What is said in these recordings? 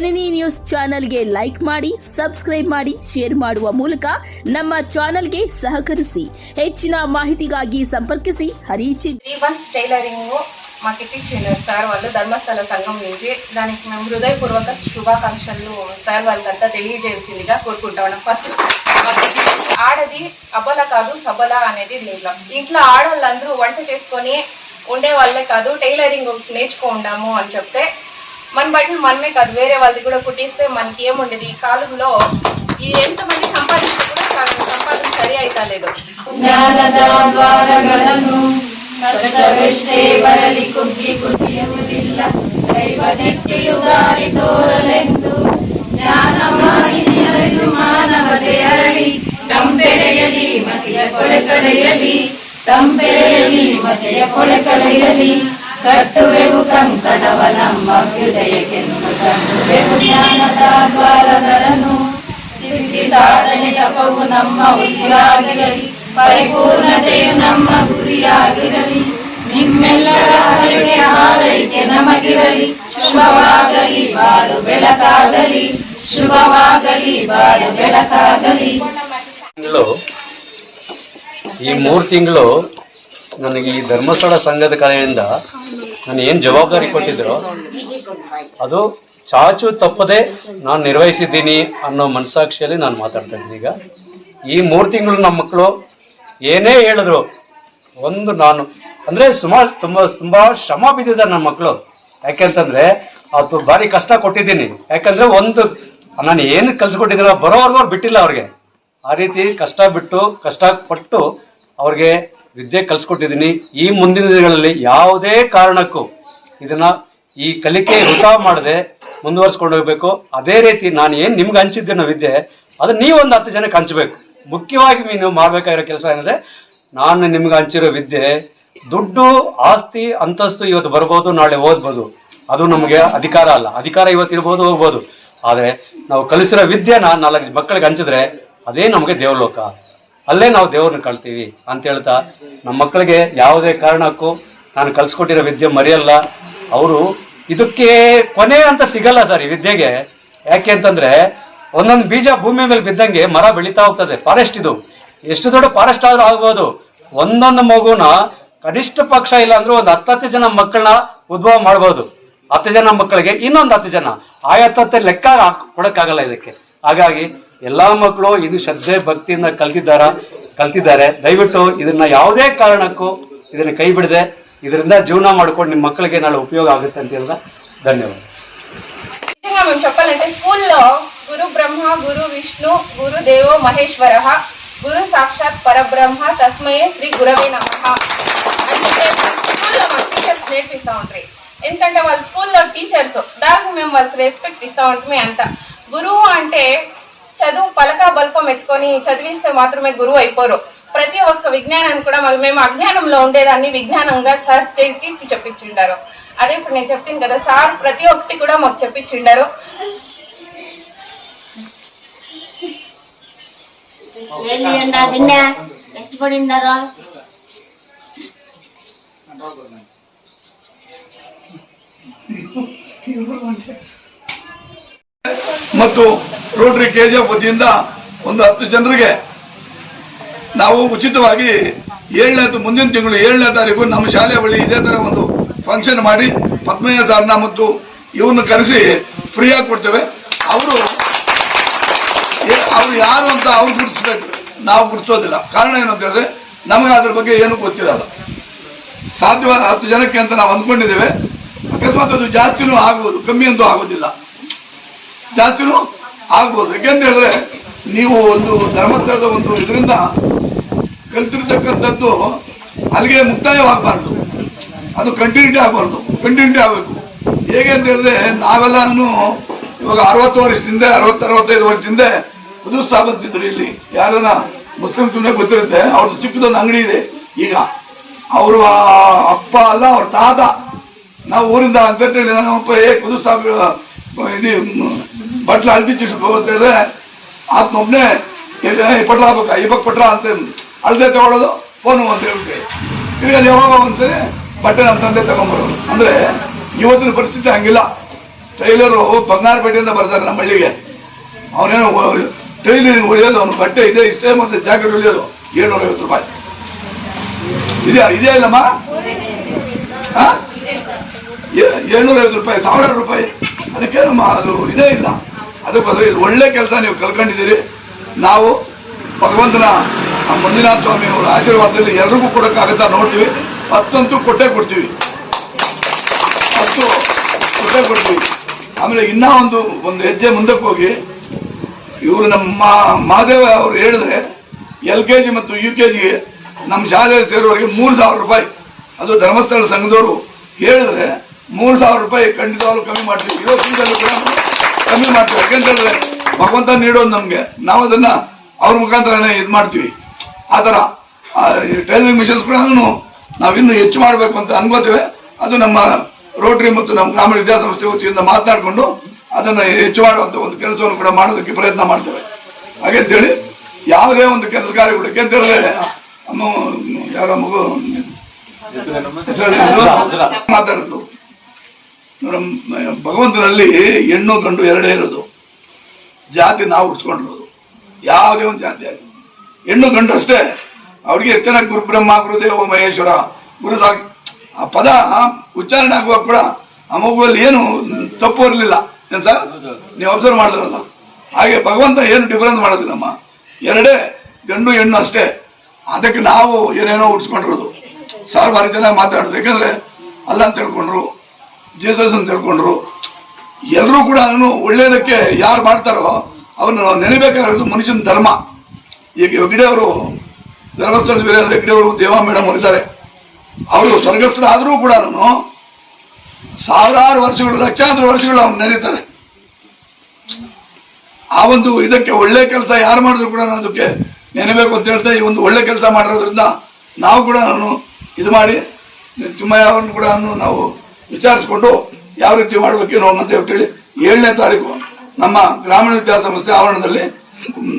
ಜನನಿ news ಚಾನೆಲ್ಗೆ like ಮಾಡಿ subscribe ಮಾಡಿ ಶೇರ್ ಮಾಡುವ ಮೂಲಕ ನಮ್ಮ ಚಾನೆಲ್ಗೆ ಸಹಕರಿಸಿ. ಹೆಚ್ಚಿನ ಮಾಹಿತಿಗಾಗಿ ಸಂಪರ್ಕಿಸಿ. ಹರಿಚಿ సార్ వాళ్ళు ధర్మస్థల సంఘం నుంచి దానికి మేము హృదయపూర్వక శుభాకాంక్షలు సార్ వాళ్ళకంతా తెలియజేసిందిగా కోరుకుంటా ఫస్ట్ ఆడది అబల కాదు సబల అనేది దీంట్లో ఇంట్లో ఆడవాళ్ళందరూ వంట చేసుకొని ఉండే వాళ్ళే కాదు టైలరింగ్ నేర్చుకోండాము అని చెప్తే మన బట్టలు మనమే కాదు వేరే వాళ్ళది కూడా కుట్టిస్తే మనకి ఏముండదు ఈ కాలంలో ఈ ఎంతమంది సంపాదిస్తే కూడా సగం సంపాదన సరి అయితే లేదు ಜ್ಞಾನದ ದ್ವಾರಗಳನ್ನು ಕಷ್ಟವೆಷ್ಟೇ ಬರಲಿ ಕುಗ್ಗಿ ಕುಸಿಯುವುದಿಲ್ಲ ದೈವದಿಟ್ಟಿಯು ದಾರಿ ತೋರಲೆಂದು ಜ್ಞಾನವಾಹಿನಿ ಅರಿದು ಮಾನವತೆ ಅರಳಿ ತಂಪೆರೆಯಲಿ ಮತಿಯ ಕೊಳೆ ಕಳೆಯಲಿ ತಂಪೆರೆಯಲಿ ಮತಿಯ ಕೊಳೆ ಕಳೆಯಲಿ ಕಟ್ಟುವೆವು ಕಂಕಣವ ನಮ್ಮ ಹೃದಯಕ್ಕೆ ಕಟ್ಟುವೆವು ಜ್ಞಾನದ ದ್ವಾರಗಳನ್ನು ಸಿದ್ಧಿ ಸಾಧನೆ ತಪವು ನಮ್ಮ ಉಸಿರಾಗಿರಲಿ. ಪರಿಪೂರ್ಣತೆಯು ನಮ್ಮ ಗುರಿಯಾಗಿರಲಿ. ನಿಮ್ಮೆಲ್ಲರ ಹರಿಗೆ ಹಾರೈಕೆ ನಮಗಿರಲಿ. ಶುಭವಾಗಲಿ ಬಾಳು ಬೆಳಕಾಗಲಿ. ಶುಭವಾಗಲಿ ಬಾಳು ಬೆಳಕಾಗಲಿ. ಈ ಮೂರು ತಿಂಗಳು ನನಗೆ ಈ ಧರ್ಮಸ್ಥಳ ಸಂಘದ ಕಡೆಯಿಂದ ನಾನು ಏನು ಜವಾಬ್ದಾರಿ ಕೊಟ್ಟಿದ್ರು ಅದು ಚಾಚು ತಪ್ಪದೆ ನಾನು ನಿರ್ವಹಿಸಿದ್ದೀನಿ ಅನ್ನೋ ಮನಸಾಕ್ಷಿಯಲ್ಲಿ ನಾನು ಮಾತಾಡ್ತಾ ಇದ್ದೀನಿ. ಈಗ ಈ ಮೂರು ತಿಂಗಳು ನಮ್ಮ ಮಕ್ಕಳು ಏನೇ ಹೇಳಿದ್ರು ಒಂದು ನಾನು ಅಂದರೆ ಸುಮಾರು ತುಂಬ ತುಂಬ ಶ್ರಮ ಬಿದ್ದಿದ್ದಾರೆ ನನ್ನ ಮಕ್ಕಳು. ಯಾಕೆಂತಂದ್ರೆ ಅದು ಭಾರಿ ಕಷ್ಟ ಕೊಟ್ಟಿದ್ದೀನಿ. ಯಾಕಂದರೆ ಒಂದು ನಾನು ಏನು ಕಲ್ಸ್ಕೊಟ್ಟಿದ್ದೀನೋ ಬರೋವರೆಗೂ ಅವ್ರು ಬಿಟ್ಟಿಲ್ಲ ಅವ್ರಿಗೆ. ಆ ರೀತಿ ಕಷ್ಟ ಬಿಟ್ಟು ಕಷ್ಟ ಪಟ್ಟು ಅವ್ರಿಗೆ ವಿದ್ಯೆ ಕಲಿಸ್ಕೊಟ್ಟಿದ್ದೀನಿ. ಈ ಮುಂದಿನ ದಿನಗಳಲ್ಲಿ ಯಾವುದೇ ಕಾರಣಕ್ಕೂ ಇದನ್ನ ಈ ಕಲಿಕೆ ವೃಥಾ ಮಾಡದೆ ಮುಂದುವರ್ಸ್ಕೊಂಡು ಹೋಗ್ಬೇಕು. ಅದೇ ರೀತಿ ನಾನು ಏನು ನಿಮ್ಗೆ ಹಂಚಿದ್ದೇನೋ ವಿದ್ಯೆ, ಅದು ನೀವೊಂದು ಹತ್ತು ಜನಕ್ಕೆ ಹಂಚಬೇಕು. ಮುಖ್ಯವಾಗಿ ನೀವು ಮಾಡಬೇಕಾಗಿರೋ ಕೆಲಸ ಏನಂದ್ರೆ, ನಾನು ನಿಮ್ಗೆ ಹಂಚಿರೋ ವಿದ್ಯೆ, ದುಡ್ಡು, ಆಸ್ತಿ, ಅಂತಸ್ತು ಇವತ್ತು ಬರ್ಬೋದು, ನಾಳೆ ಓದ್ಬೋದು. ಅದು ನಮಗೆ ಅಧಿಕಾರ ಅಲ್ಲ. ಅಧಿಕಾರ ಇವತ್ತು ಇರ್ಬೋದು, ಹೋಗ್ಬೋದು. ಆದರೆ ನಾವು ಕಲಿಸಿರೋ ವಿದ್ಯೆನ ನಾಲ್ಕು ಮಕ್ಕಳಿಗೆ ಹಂಚಿದ್ರೆ, ಅದೇ ನಮಗೆ ದೇವಲೋಕ. ಅಲ್ಲೇ ನಾವು ದೇವ್ರನ್ನ ಕಳ್ತೀವಿ ಅಂತ ಹೇಳ್ತಾ ನಮ್ಮ ಮಕ್ಕಳಿಗೆ ಯಾವುದೇ ಕಾರಣಕ್ಕೂ ನಾನು ಕಲ್ಸ್ಕೊಟ್ಟಿರೋ ವಿದ್ಯೆ ಮರೆಯಲ್ಲ. ಅವರು ಇದಕ್ಕೆ ಕೊನೆ ಅಂತ ಸಿಗಲ್ಲ ಸರ್ ಈ ವಿದ್ಯೆಗೆ. ಯಾಕೆ ಅಂತಂದ್ರೆ ಒಂದೊಂದು ಬೀಜ ಭೂಮಿ ಮೇಲೆ ಬಿದ್ದಂಗೆ ಮರ ಬೆಳೀತಾ ಹೋಗ್ತದೆ ಫಾರೆಸ್ಟ್ ಇದು. ಎಷ್ಟು ದೊಡ್ಡ ಫಾರೆಸ್ಟ್ ಆದ್ರೂ ಆಗ್ಬೋದು. ಒಂದೊಂದು ಮಗುನ ಕನಿಷ್ಠ ಪಕ್ಷ ಇಲ್ಲ ಅಂದ್ರೆ ಒಂದು ಹತ್ತತ್ತು ಜನ ಮಕ್ಕಳನ್ನ ಉದ್ಭವ ಮಾಡ್ಬೋದು. ಹತ್ತು ಜನ ಮಕ್ಕಳಿಗೆ ಇನ್ನೊಂದು ಹತ್ತು ಜನ. ಆಯತ್ತತ್ತೆ ಲೆಕ್ಕ ಕೊಡಕ್ಕಾಗಲ್ಲ ಇದಕ್ಕೆ. ಹಾಗಾಗಿ ಎಲ್ಲಾ ಮಕ್ಕಳು ಇದು ಶ್ರದ್ಧೆ ಭಕ್ತಿಯಿಂದ ಕಲ್ತಿದ್ದಾರ ಕಲ್ತಿದ್ದಾರೆ ದಯವಿಟ್ಟು ಇದನ್ನ ಯಾವುದೇ ಕಾರಣಕ್ಕೂ ಇದನ್ನ ಕೈ ಬಿಡದೆ ಇದರಿಂದ ಜೀವನ ಮಾಡ್ಕೊಂಡು ನಿಮ್ಮ ಮಕ್ಕಳಿಗೆ ನಾಳೆ ಉಪಯೋಗ ಆಗುತ್ತೆ ಅಂತ ಹೇಳಿದ ಧನ್ಯವಾದ నిజంగా మేము చెప్పాలంటే స్కూల్లో గురు బ్రహ్మ గురు విష్ణు గురు దేవో మహేశ్వర గురు సాక్షాత్ పరబ్రహ్మ తస్మయే శ్రీ గురవే నమ స్కూల్లో మాకు టీచర్స్ నేర్పిస్తూ ఉంటారు ఎందుకంటే వాళ్ళ స్కూల్లో టీచర్స్ దానికి మేము వాళ్ళకి రెస్పెక్ట్ ఇస్తూ ఉంటామే అంత గురువు అంటే చదువు పలక బల్పం పెట్టుకొని చదివిస్తే మాత్రమే గురువు అయిపోరు. ప్రతి ఒక్క విజ్ఞానాన్ని కూడా మళ్ళీ మేము అజ్ఞానంలో ఉండేదాన్ని విజ్ఞానంగా సార్ తీర్చి చెప్పించుండారు. అదే ఇప్పుడు నేను చెప్పింది కదా సార్ ప్రతి ఒక్కటి కూడా మాకు చెప్పించుండారు. ಮತ್ತು ರೋಟರಿ ಕೆಜಿಎಫ್ ವತಿಯಿಂದ ಒಂದು ಹತ್ತು ಜನರಿಗೆ ನಾವು ಉಚಿತವಾಗಿ ಏಳನೇ ಮುಂದಿನ ತಿಂಗಳು ಏಳನೇ ತಾರೀಕು ನಮ್ಮ ಶಾಲೆ ಬಳಿ ಇದೇ ತರ ಒಂದು ಫಂಕ್ಷನ್ ಮಾಡಿ ಪದ್ಮಯ್ಯ ಸಾರ್ನ ಮತ್ತು ಇವನ್ನು ಕರೆಸಿ ಫ್ರೀಯಾಗಿ ಕೊಡ್ತೇವೆ. ಅವರು ಅವ್ರು ಯಾರು ಅಂತ ಅವ್ರು ಗುರುತಿಸ್ಬೇಕು. ನಾವು ಗುರುತಿಸೋದಿಲ್ಲ. ಕಾರಣ ಏನು ಅಂತ ಹೇಳಿದ್ರೆ ನಮಗೆ ಅದ್ರ ಬಗ್ಗೆ ಏನು ಗೊತ್ತಿರಲ್ಲ. ಸಾಧ್ಯವಾದ ಹತ್ತು ಜನಕ್ಕೆ ಅಂತ ನಾವು ಅಂದ್ಕೊಂಡಿದ್ದೇವೆ. ಅಕಸ್ಮಾತ್ ಅದು ಜಾಸ್ತಿನೂ ಆಗುವುದು, ಕಮ್ಮಿ ಅಂತೂ ಆಗೋದಿಲ್ಲ ಜಾಸ್ತಿನೂ ಆಗ್ಬೋದು. ಯಾಕೆಂತ ಹೇಳಿದ್ರೆ ನೀವು ಒಂದು ಧರ್ಮಸ್ಥಳದ ಒಂದು ಇದರಿಂದ ಕಲ್ತಿರ್ತಕ್ಕಂಥದ್ದು ಅಲ್ಲಿಗೆ ಮುಕ್ತಾಯವಾಗಬಾರ್ದು. ಅದು ಕಂಟಿನ್ಯೂಟಿ ಆಗಬಾರ್ದು. ಕಂಟಿನ್ಯೂಟಿ ಆಗಬೇಕು. ಹೇಗೆ ಅಂತ ಹೇಳಿದ್ರೆ ನಾವೆಲ್ಲನೂ ಇವಾಗ ಅರವತ್ತು ವರ್ಷದಿಂದ ಅರವತ್ತು, ಅರವತ್ತೈದು ವರ್ಷದಿಂದ ಬಂತಿದ್ರು ಇಲ್ಲಿ. ಯಾರನ್ನ ಸುಮ್ಮನೆ ಗೊತ್ತಿರುತ್ತೆ. ಅವ್ರದ್ದು ಚಿಕ್ಕದೊಂದು ಅಂಗಡಿ ಇದೆ. ಈಗ ಅವರು ಅಪ್ಪ ಅಲ್ಲ, ಅವ್ರ ತಾತ. ನಾವು ಊರಿಂದ ಅಂತ ಅಂತೇಳಿ ನಮ್ಮಪ್ಪ ಏ ಕುದುಸ್ತಾ ಇದು ಬಟ್ಲ ಅಳ್ತಿ ಚಿಕ್ಕ ಆತ್ಮೊಬ್ನೆ ಈ ಪಟ್ಲ ಆಗ್ಬೇಕ ಇವಾಗ ಪಟ್ಲ ಅಂತ ಅಳ್ದೆ ತಗೊಳ್ಳೋದು, ಫೋನು ಅಂತ ಹೇಳ್ಬಿಟ್ಟು. ತಿರ್ಗಿ ಯಾವಾಗ ಒಂದ್ಸರಿ ಬಟ್ಟೆ ನಮ್ಮ ತಂದೆ ತಗೊಂಬರೋದು. ಅಂದ್ರೆ ಇವತ್ತಿನ ಪರಿಸ್ಥಿತಿ ಹಂಗಿಲ್ಲ. ಟೈಲರು ಬಂಗಾರಪೇಟೆಯಿಂದ ಬರ್ತಾರೆ ನಮ್ಮ ಹಳ್ಳಿಗೆ. ಅವನೇನು ಟೈಲರ್ ಉಳಿಯೋದು ಅವನು ಬಟ್ಟೆ ಇದೆ, ಇಷ್ಟೇ ಮತ್ತೆ ಜಾಕೆಟ್ ಉಳಿಯೋದು ಏಳ್ನೂರ ಐವತ್ತು ರೂಪಾಯಿ. ಇದೆಯಾ? ಇದೆಯಾ ಇಲ್ಲಮ್ಮ? ಏಳ್ನೂರ ಐವತ್ತು ರೂಪಾಯಿ, ಸಾವಿರಾರು ರೂಪಾಯಿ. ಅದಕ್ಕೇನಮ್ಮ, ಅದು ಇದೇ ಇಲ್ಲ. ಅದಕ್ಕೋಸ್ಕರ ಇದು ಒಳ್ಳೆ ಕೆಲಸ ನೀವು ಕಲ್ಕೊಂಡಿದ್ದೀರಿ. ನಾವು ಭಗವಂತನ ಮಂಜುನಾಥ ಸ್ವಾಮಿ ಅವರ ಆಶೀರ್ವಾದದಲ್ಲಿ ಎಲ್ರಿಗೂ ಕೊಡೋಕ್ಕಾಗತ್ತಾ ನೋಡ್ತೀವಿ. ಹತ್ತಂತೂ ಕೊಟ್ಟೆ ಕೊಡ್ತೀವಿ. ಹತ್ತು ಕೊಟ್ಟೆ ಕೊಡ್ತೀವಿ. ಆಮೇಲೆ ಇನ್ನೂ ಒಂದು ಒಂದು ಹೆಜ್ಜೆ ಮುಂದಕ್ಕೆ ಹೋಗಿ, ಇವರು ನಮ್ಮ ಮಹಾದೇವ ಅವರು ಹೇಳಿದ್ರೆ ಎಲ್ ಕೆ ಜಿ ಮತ್ತು ಯು ಕೆ ಜಿಗೆ ನಮ್ಮ ಶಾಲೆಯಲ್ಲಿ ಸೇರುವವರಿಗೆ ಮೂರು ಸಾವಿರ ರೂಪಾಯಿ. ಅದು ಧರ್ಮಸ್ಥಳ ಸಂಘದವರು ಹೇಳಿದ್ರೆ ಮೂರು ಸಾವಿರ ರೂಪಾಯಿ ಖಂಡಿತವಾಗ್ಲೂ ಕಮ್ಮಿ ಮಾಡ್ತೀವಿ. ಇರೋ ಕೂಡ ಕಮ್ಮಿ ಮಾಡ್ತೀವಿ. ಯಾಕೆಂತಂದ್ರೆ ಭಗವಂತ ನೀಡೋದು ನಮಗೆ. ನಾವು ಅದನ್ನ ಅವ್ರ ಮುಖಾಂತರನೇ ಇದು ಮಾಡ್ತೀವಿ. ಆ ಥರ ಟೈಲರಿಂಗ್ ಮಿಷನ್ಸ್ ಕೂಡ ನಾವಿನ್ನೂ ಹೆಚ್ಚು ಮಾಡಬೇಕು ಅಂತ ಅನ್ಕೋತೇವೆ. ಅದು ನಮ್ಮ ರೋಟರಿ ಮತ್ತು ನಮ್ಮ ಗ್ರಾಮೀಣ ವಿದ್ಯಾಸಂಸ್ಥೆ ವತಿಯಿಂದ ಮಾತನಾಡಿಕೊಂಡು ಅದನ್ನು ಹೆಚ್ಚು ಮಾಡುವಂತ ಒಂದು ಕೆಲಸವನ್ನು ಕೂಡ ಮಾಡೋದಕ್ಕೆ ಪ್ರಯತ್ನ ಮಾಡ್ತೇವೆ. ಹಾಗೆ ಅಂತೇಳಿ ಯಾವುದೇ ಒಂದು ಕೆಲಸ ಕಾರ್ಯಗಳು ಅಂತ ಹೇಳಿದ್ರೆ ಯಾರ ಮಗು ಹೆಸರು? ಮಾತಾಡೋದು. ಭಗವಂತನಲ್ಲಿ ಹೆಣ್ಣು ಗಂಡು ಎರಡೇ ಇರೋದು. ಜಾತಿ ನಾವು ಉಡ್ಸ್ಕೊಂಡಿರೋದು. ಯಾವುದೇ ಒಂದು ಜಾತಿ ಆಗಲಿ. ಹೆಣ್ಣು ಗಂಡು ಅಷ್ಟೇ. ಅವ್ರಿಗೆ ಚೆನ್ನಾಗಿ ಗುರುಬ್ರಹ್ಮ, ಗುರುದೇವ, ಮಹೇಶ್ವರ, ಗುರು ಸಾಕ್ಷಿ ಆ ಪದ ಉಚ್ಚಾರಣೆ ಆಗುವಾಗ ಕೂಡ ಆ ಮಗುವಲ್ಲಿ ಏನು ತಪ್ಪು ಇರಲಿಲ್ಲ. ಏನ್ ಸರ್? ನೀವು ಅಬ್ಸರ್ವ್ ಮಾಡಿದ್ರಲ್ಲ. ಹಾಗೆ ಭಗವಂತ ಏನು ಡಿಫರೆನ್ಸ್ ಮಾಡೋದಿಲ್ಲಮ್ಮ ಎರಡೇ ಗಂಡು, ಹೆಣ್ಣು ಅಷ್ಟೇ. ಅದಕ್ಕೆ ನಾವು ಏನೇನೋ ಉಡ್ಸ್ಕೊಂಡಿರೋದು. ಸರ್ ಭಾರಿ ಚೆನ್ನಾಗಿ ಮಾತಾಡೋದು. ಯಾಕಂದ್ರೆ ಅಲ್ಲ ಅಂತ ತಿಳ್ಕೊಂಡ್ರು ಜೀಸಸ್ ಅಂತ ತಿಳ್ಕೊಂಡ್ರು ಎಲ್ಲರೂ ಕೂಡ ನಾನು ಒಳ್ಳೇದಕ್ಕೆ ಯಾರು ಮಾಡ್ತಾರೋ ಅವನು ನೆನೆಬೇಕಾಗಿರೋದು ಮನುಷ್ಯನ ಧರ್ಮ. ಈಗ ಹೆಗ್ಡೆ ಅವರು ಧರ್ಮಸ್ಥಳದ ಅಂದ್ರೆ ಹೆಗ್ಡೆ ಅವರು ದೇವ ಮೇಡಮ್ ಅವರು ಸ್ವರ್ಗಸ್ಥರ ಆದರೂ ಸ್ವರ್ಗಸ್ಥರಾದರೂ ಕೂಡ ಸಾವಿರಾರು ವರ್ಷಗಳು, ಲಕ್ಷಾಂತರ ವರ್ಷಗಳು ಅವ್ರು ನೆನೀತಾರೆ. ಆ ಒಂದು ಇದಕ್ಕೆ ಒಳ್ಳೆ ಕೆಲಸ ಯಾರು ಮಾಡಿದ್ರು ಕೂಡ ನಾನು ಅದಕ್ಕೆ ನೆನಬೇಕು ಅಂತ ಹೇಳ್ತಾ ಈ ಒಂದು ಒಳ್ಳೆ ಕೆಲಸ ಮಾಡಿರೋದ್ರಿಂದ ನಾವು ಕೂಡ ನಾನು ಇದು ಮಾಡಿ, ತಿಮ್ಮಯ್ಯ ಅವ್ರನ್ನ ಕೂಡ ನಾವು ವಿಚಾರಿಸ್ಕೊಂಡು ಯಾವ ರೀತಿ ಮಾಡಬೇಕು ಏನು ಅಂತ ಹೇಳಿ ಏಳನೇ ತಾರೀಕು ನಮ್ಮ ಗ್ರಾಮೀಣ ವಿದ್ಯಾಸಂಸ್ಥೆ ಆವರಣದಲ್ಲಿ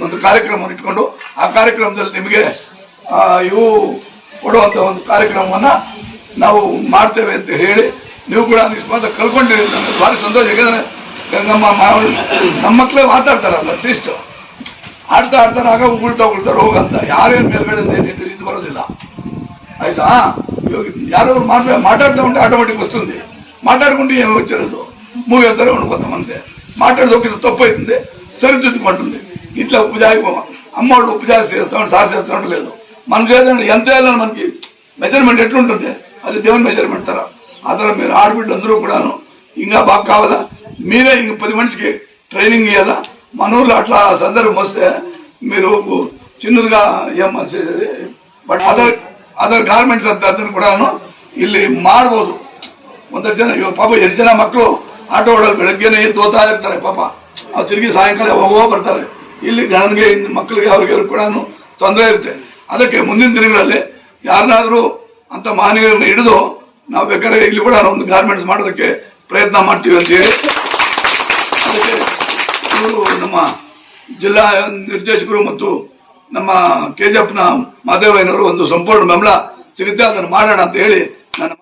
ಒಂದು ಕಾರ್ಯಕ್ರಮವನ್ನು ಇಟ್ಕೊಂಡು ಆ ಕಾರ್ಯಕ್ರಮದಲ್ಲಿ ನಿಮಗೆ ಇವು ಕೊಡುವಂತ ಒಂದು ಕಾರ್ಯಕ್ರಮವನ್ನ ನಾವು ಮಾಡ್ತೇವೆ ಅಂತ ಹೇಳಿ ನೀವು ಕೂಡ ನಿಸ್ಪಾತ ಕಲ್ಕೊಂಡಿರಿ ನನಗೆ ಭಾರಿ ಸಂತೋಷ. ಯಾಕಂದ್ರೆ ನಮ್ಮ ನಮ್ಮ ಮಕ್ಕಳೇ ಮಾತಾಡ್ತಾರಲ್ಲ ಅಟ್ಲೀಸ್ಟ್ ಆಡ್ತಾ ಆಡ್ತಾರೆ ಆಗ ಉಗುಳ್ತಾ ಉಗುಳ್ತಾರೆ ಹೋಗಂತ ಯಾರೇನು ಮೇಲ್ಗಡೆ ಇದು ಬರೋದಿಲ್ಲ. అయితే యారో మాట్లా మాట్లాడుతూ ఉంటే ఆటోమేటిక్ వస్తుంది. మాట్లాడుకుంటే ఏమీ వచ్చేది మూవీ అందరూ ఉండిపోతాం అంతే మాట్లాడితే తప్పు అవుతుంది. సరిదిద్దుకుంటుంది. ఇట్లా ఉపజాయి అమ్మవాడు ఉపజాయి చేస్తామని సార్ చేస్తామని లేదు. మనం చేద్దాం ఎంత వేయాలని మనకి మెజర్మెంట్ ఎట్లుంటుంది? అది దేవుని మెజర్మెంట్ తర. అతను మీరు ఆడబిడ్డలందరూ కూడాను ఇంకా బాగా కావాలా? మీరే ఇంక పది మనిషికి ట్రైనింగ్ ఇవ్వాలా మన ఊర్లో అట్లా సందర్భం వస్తే మీరు చిన్నగా ఏం చేసేది? బట్ అదర్ ಅದರ್ ಗಾರ್ಮೆಂಟ್ಸ್ ಅಂತ ಅದನ್ನು ಕೂಡ ಇಲ್ಲಿ ಮಾಡ್ಬೋದು ಒಂದಷ್ಟು ಜನ, ಇವಾಗ ಪಾಪ ಎಷ್ಟು ಜನ ಮಕ್ಕಳು ಆಟೋ ಬೆಳಗ್ಗೆನೆ ತೋತಾ ಇರ್ತಾರೆ ಪಾಪ. ಅವ್ರು ತಿರುಗಿ ಸಾಯಂಕಾಲ ಹೋಗೋ ಬರ್ತಾರೆ. ಇಲ್ಲಿ ಇನ್ನು ಮಕ್ಕಳಿಗೆ ಅವ್ರಿಗೆ ಅವ್ರಿಗೆ ಕೂಡ ತೊಂದರೆ ಇರುತ್ತೆ. ಅದಕ್ಕೆ ಮುಂದಿನ ದಿನಗಳಲ್ಲಿ ಯಾರನ್ನಾದರೂ ಅಂತ ಮಾನವೀಯರನ್ನ ಹಿಡಿದು ನಾವು ಬೇಕಾದ್ರೆ ಇಲ್ಲಿ ಕೂಡ ಒಂದು ಗಾರ್ಮೆಂಟ್ಸ್ ಮಾಡೋದಕ್ಕೆ ಪ್ರಯತ್ನ ಮಾಡ್ತೀವಿ ಅಂತ ಹೇಳಿ. ಅದಕ್ಕೆ ಇವರು ನಮ್ಮ ಜಿಲ್ಲಾ ನಿರ್ದೇಶಕರು ಮತ್ತು ನಮ್ಮ ಕೆ ಜಿ ಎಫ್ನ ಮಾದೇವಯ್ಯನವರು ಒಂದು ಸಂಪೂರ್ಣ ಬೆಂಬಲ ಸಿಗುತ್ತೆ ಅದನ್ನು ಮಾಡೋಣ ಅಂತ ಹೇಳಿ ನನ್ನ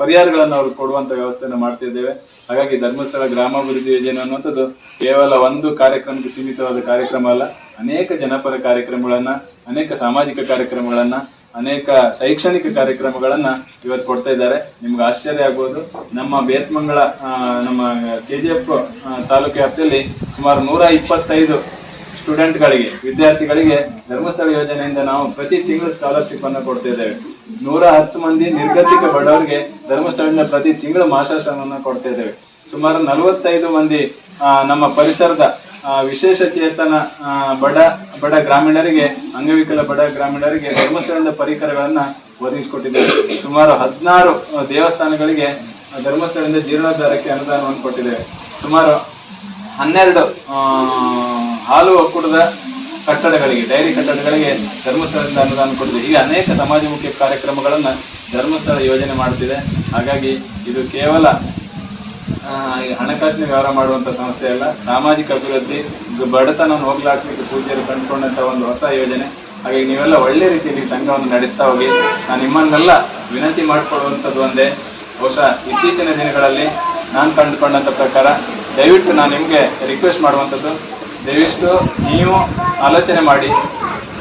ಪರಿಹಾರಗಳನ್ನು ಅವ್ರು ಕೊಡುವಂತ ವ್ಯವಸ್ಥೆಯನ್ನು ಮಾಡ್ತಾ ಇದ್ದೇವೆ. ಹಾಗಾಗಿ ಧರ್ಮಸ್ಥಳ ಗ್ರಾಮಾಭಿವೃದ್ಧಿ ಯೋಜನೆ ಅನ್ನುವಂಥದ್ದು ಕೇವಲ ಒಂದು ಕಾರ್ಯಕ್ರಮಕ್ಕೆ ಸೀಮಿತವಾದ ಕಾರ್ಯಕ್ರಮ ಅಲ್ಲ. ಅನೇಕ ಜನಪರ ಕಾರ್ಯಕ್ರಮಗಳನ್ನ, ಅನೇಕ ಸಾಮಾಜಿಕ ಕಾರ್ಯಕ್ರಮಗಳನ್ನ, ಅನೇಕ ಶೈಕ್ಷಣಿಕ ಕಾರ್ಯಕ್ರಮಗಳನ್ನ ಇವತ್ತು ಕೊಡ್ತಾ ಇದ್ದಾರೆ. ನಿಮ್ಗೆ ಆಶ್ಚರ್ಯ ಆಗ್ಬೋದು. ನಮ್ಮ Bethamangala K G F taluk ವ್ಯಾಪ್ತಿಯಲ್ಲಿ ಸುಮಾರು ನೂರ ಇಪ್ಪತ್ತೈದು ಸ್ಟೂಡೆಂಟ್ಗಳಿಗೆ ವಿದ್ಯಾರ್ಥಿಗಳಿಗೆ ಧರ್ಮಸ್ಥಳ ಯೋಜನೆಯಿಂದ ನಾವು ಪ್ರತಿ ತಿಂಗಳು ಸ್ಕಾಲರ್ಶಿಪ್ ಅನ್ನು ಕೊಡ್ತಾ ಇದ್ದೇವೆ. ನೂರ ಹತ್ತು ಮಂದಿ ನಿರ್ಗತಿಕ ಬಡವರಿಗೆ ಧರ್ಮಸ್ಥಳದಿಂದ ಪ್ರತಿ ತಿಂಗಳು ಮಾಸಾಶನವನ್ನು ಕೊಡ್ತಾ ಇದ್ದೇವೆ. ಸುಮಾರು ನಲವತ್ತೈದು ಮಂದಿ ನಮ್ಮ ಪರಿಸರದ ವಿಶೇಷ ಚೇತನ ಬಡ ಬಡ ಗ್ರಾಮೀಣರಿಗೆ, ಅಂಗವಿಕಲ ಬಡ ಗ್ರಾಮೀಣರಿಗೆ ಧರ್ಮಸ್ಥಳದ ಪರಿಕರಗಳನ್ನ ಒದಗಿಸಿಕೊಟ್ಟಿದ್ದೇವೆ. ಸುಮಾರು ಹದಿನಾರು ದೇವಸ್ಥಾನಗಳಿಗೆ ಧರ್ಮಸ್ಥಳದಿಂದ ಜೀರ್ಣೋದ್ಧಾರಕ್ಕೆ ಅನುದಾನವನ್ನು ಕೊಟ್ಟಿದ್ದೇವೆ. ಸುಮಾರು ಹನ್ನೆರಡು ಹಾಲು ಒಕ್ಕೂಟದ ಕಟ್ಟಡಗಳಿಗೆ, ಡೈರಿ ಕಟ್ಟಡಗಳಿಗೆ ಧರ್ಮಸ್ಥಳದಿಂದ ಅನುದಾನ ಕೊಡಿದೆ. ಈಗ ಅನೇಕ ಸಮಾಜಮುಖಿ ಕಾರ್ಯಕ್ರಮಗಳನ್ನು ಧರ್ಮಸ್ಥಳ ಯೋಜನೆ ಮಾಡುತ್ತಿದೆ. ಹಾಗಾಗಿ ಇದು ಕೇವಲ ಹಣಕಾಸಿನ ವ್ಯವಹಾರ ಮಾಡುವಂಥ ಸಂಸ್ಥೆ ಅಲ್ಲ, ಸಾಮಾಜಿಕ ಅಭಿವೃದ್ಧಿ ಬಡತನವನ್ನು ಹೋಗ್ಲಾಡ್ಲಿಕ್ಕೆ ಪೂಜ್ಯರು ಕಂಡುಕೊಂಡಂಥ ಒಂದು ಹೊಸ ಯೋಜನೆ. ಹಾಗಾಗಿ ನೀವೆಲ್ಲ ಒಳ್ಳೆ ರೀತಿಯಲ್ಲಿ ಸಂಘವನ್ನು ನಡೆಸ್ತಾ ಹೋಗಿ ನಾನು ನಿಮ್ಮನ್ನೆಲ್ಲ ವಿನಂತಿ ಮಾಡಿಕೊಳ್ಳುವಂಥದ್ದು ಒಂದೇ. ಬಹುಶಃ ಇತ್ತೀಚಿನ ದಿನಗಳಲ್ಲಿ ನಾನು ಕಂಡುಕೊಂಡಂಥ ಪ್ರಕಾರ ದಯವಿಟ್ಟು ನಾನು ನಿಮಗೆ ರಿಕ್ವೆಸ್ಟ್ ಮಾಡುವಂಥದ್ದು. ದಯವಿಟ್ಟು ನೀವು ಆಲೋಚನೆ ಮಾಡಿ.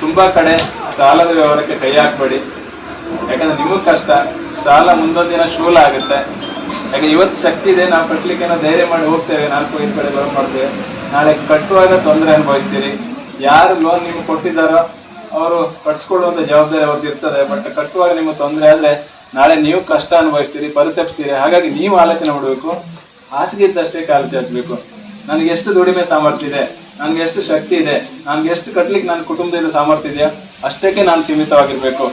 ತುಂಬ ಕಡೆ ಸಾಲದ ವ್ಯವಹಾರಕ್ಕೆ ಕೈ ಹಾಕಬೇಡಿ. ಯಾಕಂದ್ರೆ ನಿಮಗೆ ಕಷ್ಟ. ಸಾಲ ಮುಂದೊಂದು ದಿನ ಶೂಲ ಆಗುತ್ತೆ. ಯಾಕೆ ಇವತ್ತು ಶಕ್ತಿ ಇದೆ, ನಾವು ಕಟ್ಟಲಿಕ್ಕೆ ನಾವು ಧೈರ್ಯ ಮಾಡಿ ಹೋಗ್ತೇವೆ. ನಾಲ್ಕು ಐದು ಕಡೆ ಲೋನ್ ಮಾಡ್ತೇವೆ. ನಾಳೆ ಕಟ್ಟುವಾಗ ತೊಂದರೆ ಅನುಭವಿಸ್ತೀರಿ. ಯಾರು ಲೋನ್ ನಿಮ್ಗೆ ಕೊಟ್ಟಿದ್ದಾರೋ ಅವರು ಕಟ್ಸ್ಕೊಳ್ಳುವಂಥ ಜವಾಬ್ದಾರಿ ಅವ್ರದ್ದು ಇರ್ತದೆ. ಬಟ್ ಕಟ್ಟುವಾಗ ನಿಮ್ಗೆ ತೊಂದರೆ ಆದ್ರೆ ನಾಳೆ ನೀವು ಕಷ್ಟ ಅನುಭವಿಸ್ತೀರಿ, ಪರಿತಪಿಸ್ತೀರಿ. ಹಾಗಾಗಿ ನೀವು ಆಲೋಚನೆ ಮಾಡಬೇಕು. ಹಾಸಿಗೆ ಇದ್ದಷ್ಟೇ ಕಾಲು ಚಾಚಬೇಕು. ನನಗೆ ಎಷ್ಟು ದುಡಿಮೆ ಸಾಮರ್ಥ್ಯ ಇದೆ. ನನಗೆ ಎಷ್ಟು ಶಕ್ತಿ ಇದೆ ನನ್ಗೆ ಎಷ್ಟು ಕಟ್ಲಿಕ್ಕೆ ನನ್ನ ಕುಟುಂಬದಿಂದ ಸಾಮರ್ಥ್ಯ ಇದೆಯಾ ಅಷ್ಟಕ್ಕೆ ನಾನು ಸೀಮಿತವಾಗಿರ್ಬೇಕು.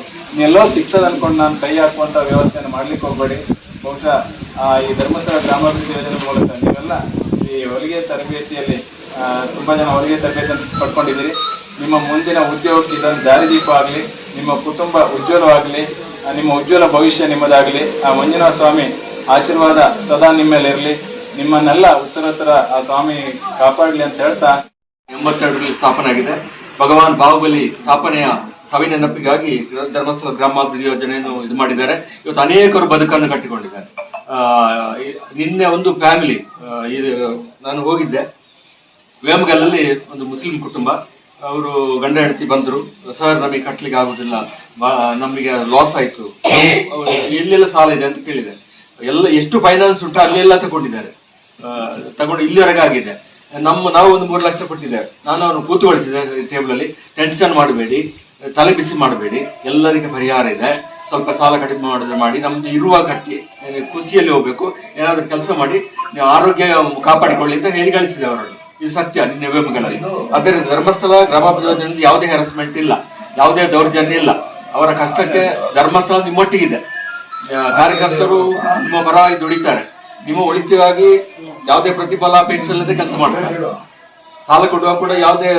ಎಲ್ಲೋ ಸಿಗ್ತದೆ ಅನ್ಕೊಂಡು ನಾನು ಕೈ ಹಾಕುವಂತ ವ್ಯವಸ್ಥೆಯನ್ನು ಮಾಡ್ಲಿಕ್ಕೆ ಹೋಗ್ಬೇಡಿ. ಬಹುಶಃ ಆ, ಈ ಧರ್ಮಸ್ಥಳ ಗ್ರಾಮಾಭಿವೃದ್ಧಿ ಯೋಜನೆ ಮೂಲಕ ನೀವೆಲ್ಲ ಈ ಹೊಲಿಗೆ ತರಬೇತಿಯಲ್ಲಿ ತುಂಬಾ ಜನ ಹೊಲಿಗೆ ತರಬೇತಿಯನ್ನು ಪಡ್ಕೊಂಡಿದ್ದೀರಿ. ನಿಮ್ಮ ಮುಂದಿನ ಉದ್ಯೋಗಕ್ಕೆ ಇದೊಂದು ದಾರಿದೀಪ ಆಗಲಿ ನಿಮ್ಮ ಕುಟುಂಬ ಉಜ್ವಲವಾಗಲಿ ನಿಮ್ಮ ಉಜ್ವಲ ಭವಿಷ್ಯ ನಿಮ್ಮದಾಗಲಿ. ಆ ಮಂಜುನಾಥ ಸ್ವಾಮಿ ಆಶೀರ್ವಾದ ಸದಾ ನಿಮ್ಮಲ್ಲಿರಲಿ ನಿಮ್ಮನ್ನೆಲ್ಲ ಉತ್ತರೋತ್ತರ ಆ ಸ್ವಾಮಿ ಕಾಪಾಡಲಿ ಅಂತ ಹೇಳ್ತಾ ಎಂಬತ್ತೆರಡರಲ್ಲಿ ಸ್ಥಾಪನೆ ಆಗಿದೆ ಭಗವಾನ್ ಬಾಹುಬಲಿ ಸ್ಥಾಪನೆಯ ಸವಿ ನೆನಪಿಗಾಗಿ ಧರ್ಮಸ್ಥಳ ಗ್ರಾಮಾಭಿವೃದ್ಧಿ ಯೋಜನೆಯನ್ನು ಇದು ಮಾಡಿದ್ದಾರೆ. ಇವತ್ತು ಅನೇಕರು ಬದುಕನ್ನು ಕಟ್ಟಿಕೊಂಡಿದ್ದಾರೆ. ನಿನ್ನೆ ಒಂದು ಫ್ಯಾಮಿಲಿ ನಾನು ಹೋಗಿದ್ದೆ. ವೇಮಗಲ್ಲಲ್ಲಿ ಒಂದು ಮುಸ್ಲಿಂ ಕುಟುಂಬ. ಅವರು ಗಂಡ ಹೆಂಡತಿ ಬಂದರು. ಸರ್, ನಮಗೆ ಕಟ್ಟಲಿಕ್ಕೆ ಆಗುದಿಲ್ಲ. ನಮಗೆ ಲಾಸ್ ಆಯ್ತು. ಎಲ್ಲೆಲ್ಲ ಸಾಲ ಇದೆ ಅಂತ ಕೇಳಿದೆ ಎಲ್ಲ ಎಷ್ಟು ಫೈನಾನ್ಸ್ ಉಂಟು ಅಲ್ಲೆಲ್ಲ ತಗೊಂಡಿದ್ದಾರೆ. ತಗೊಂಡು ಇಲ್ಲಿವರೆಗೆ ಆಗಿದೆ. ನಮ್ಮ ನಾವು ಒಂದು ಮೂರು ಲಕ್ಷ ಕೊಟ್ಟಿದ್ದೇವೆ. ನಾನು ಅವನು ಕೂತುಗೊಳಿಸಿದೆ ಟೇಬಲ್ ಅಲ್ಲಿ. ಟೆನ್ಷನ್ ಮಾಡಬೇಡಿ. ತಲೆ ಬಿಸಿ ಮಾಡಬೇಡಿ. ಎಲ್ಲರಿಗೆ ಪರಿಹಾರ ಇದೆ. ಸ್ವಲ್ಪ ಸಾಲ ಕಡಿಮೆ ಮಾಡಿದ್ರೆ ಮಾಡಿ. ನಮ್ದು ಇರುವ ಕಟ್ಟಿ ಖುಷಿಯಲ್ಲಿ ಹೋಗ್ಬೇಕು. ಏನಾದ್ರೂ ಕೆಲಸ ಮಾಡಿ, ನೀವು ಆರೋಗ್ಯ ಕಾಪಾಡಿಕೊಳ್ಳಿ ಅಂತ ಹೇಳಿ ಕಳಿಸಿದೆ ಅವರನ್ನು. ಇದು ಸತ್ಯ, ನಿನ್ನೆ ವೇಮಗಳಲ್ಲಿ ಆದ್ದರಿಂದ ಧರ್ಮಸ್ಥಳ, ಗ್ರಾಮಾಭಿವೃದ್ಧಿ ಯೋಜನೆಯಿಂದ ಯಾವುದೇ ಹ್ಯಾರಸ್ಮೆಂಟ್ ಇಲ್ಲ. ಯಾವುದೇ ದೌರ್ಜನ್ಯ ಇಲ್ಲ. ಅವರ ಕಷ್ಟಕ್ಕೆ ಧರ್ಮಸ್ಥಳ ನಿಮ್ಮೊಟ್ಟಿಗಿದೆ. ಕಾರ್ಯಕರ್ತರು ನಿಮ್ಮ ಪರವಾಗಿ ದುಡಿತಾರೆ. ನಿಮ್ಮ ಒಳಿತಿಗಾಗಿ ಯಾವುದೇ ಪ್ರತಿಫಲಾಪೇಕ್ಷೆ ಇಲ್ಲದೆ ಕೆಲಸ ಮಾಡ್ತಾರೆ ಸಾಲ ಕೊಡುವಾಗ ಕೂಡ ಯಾವುದೇ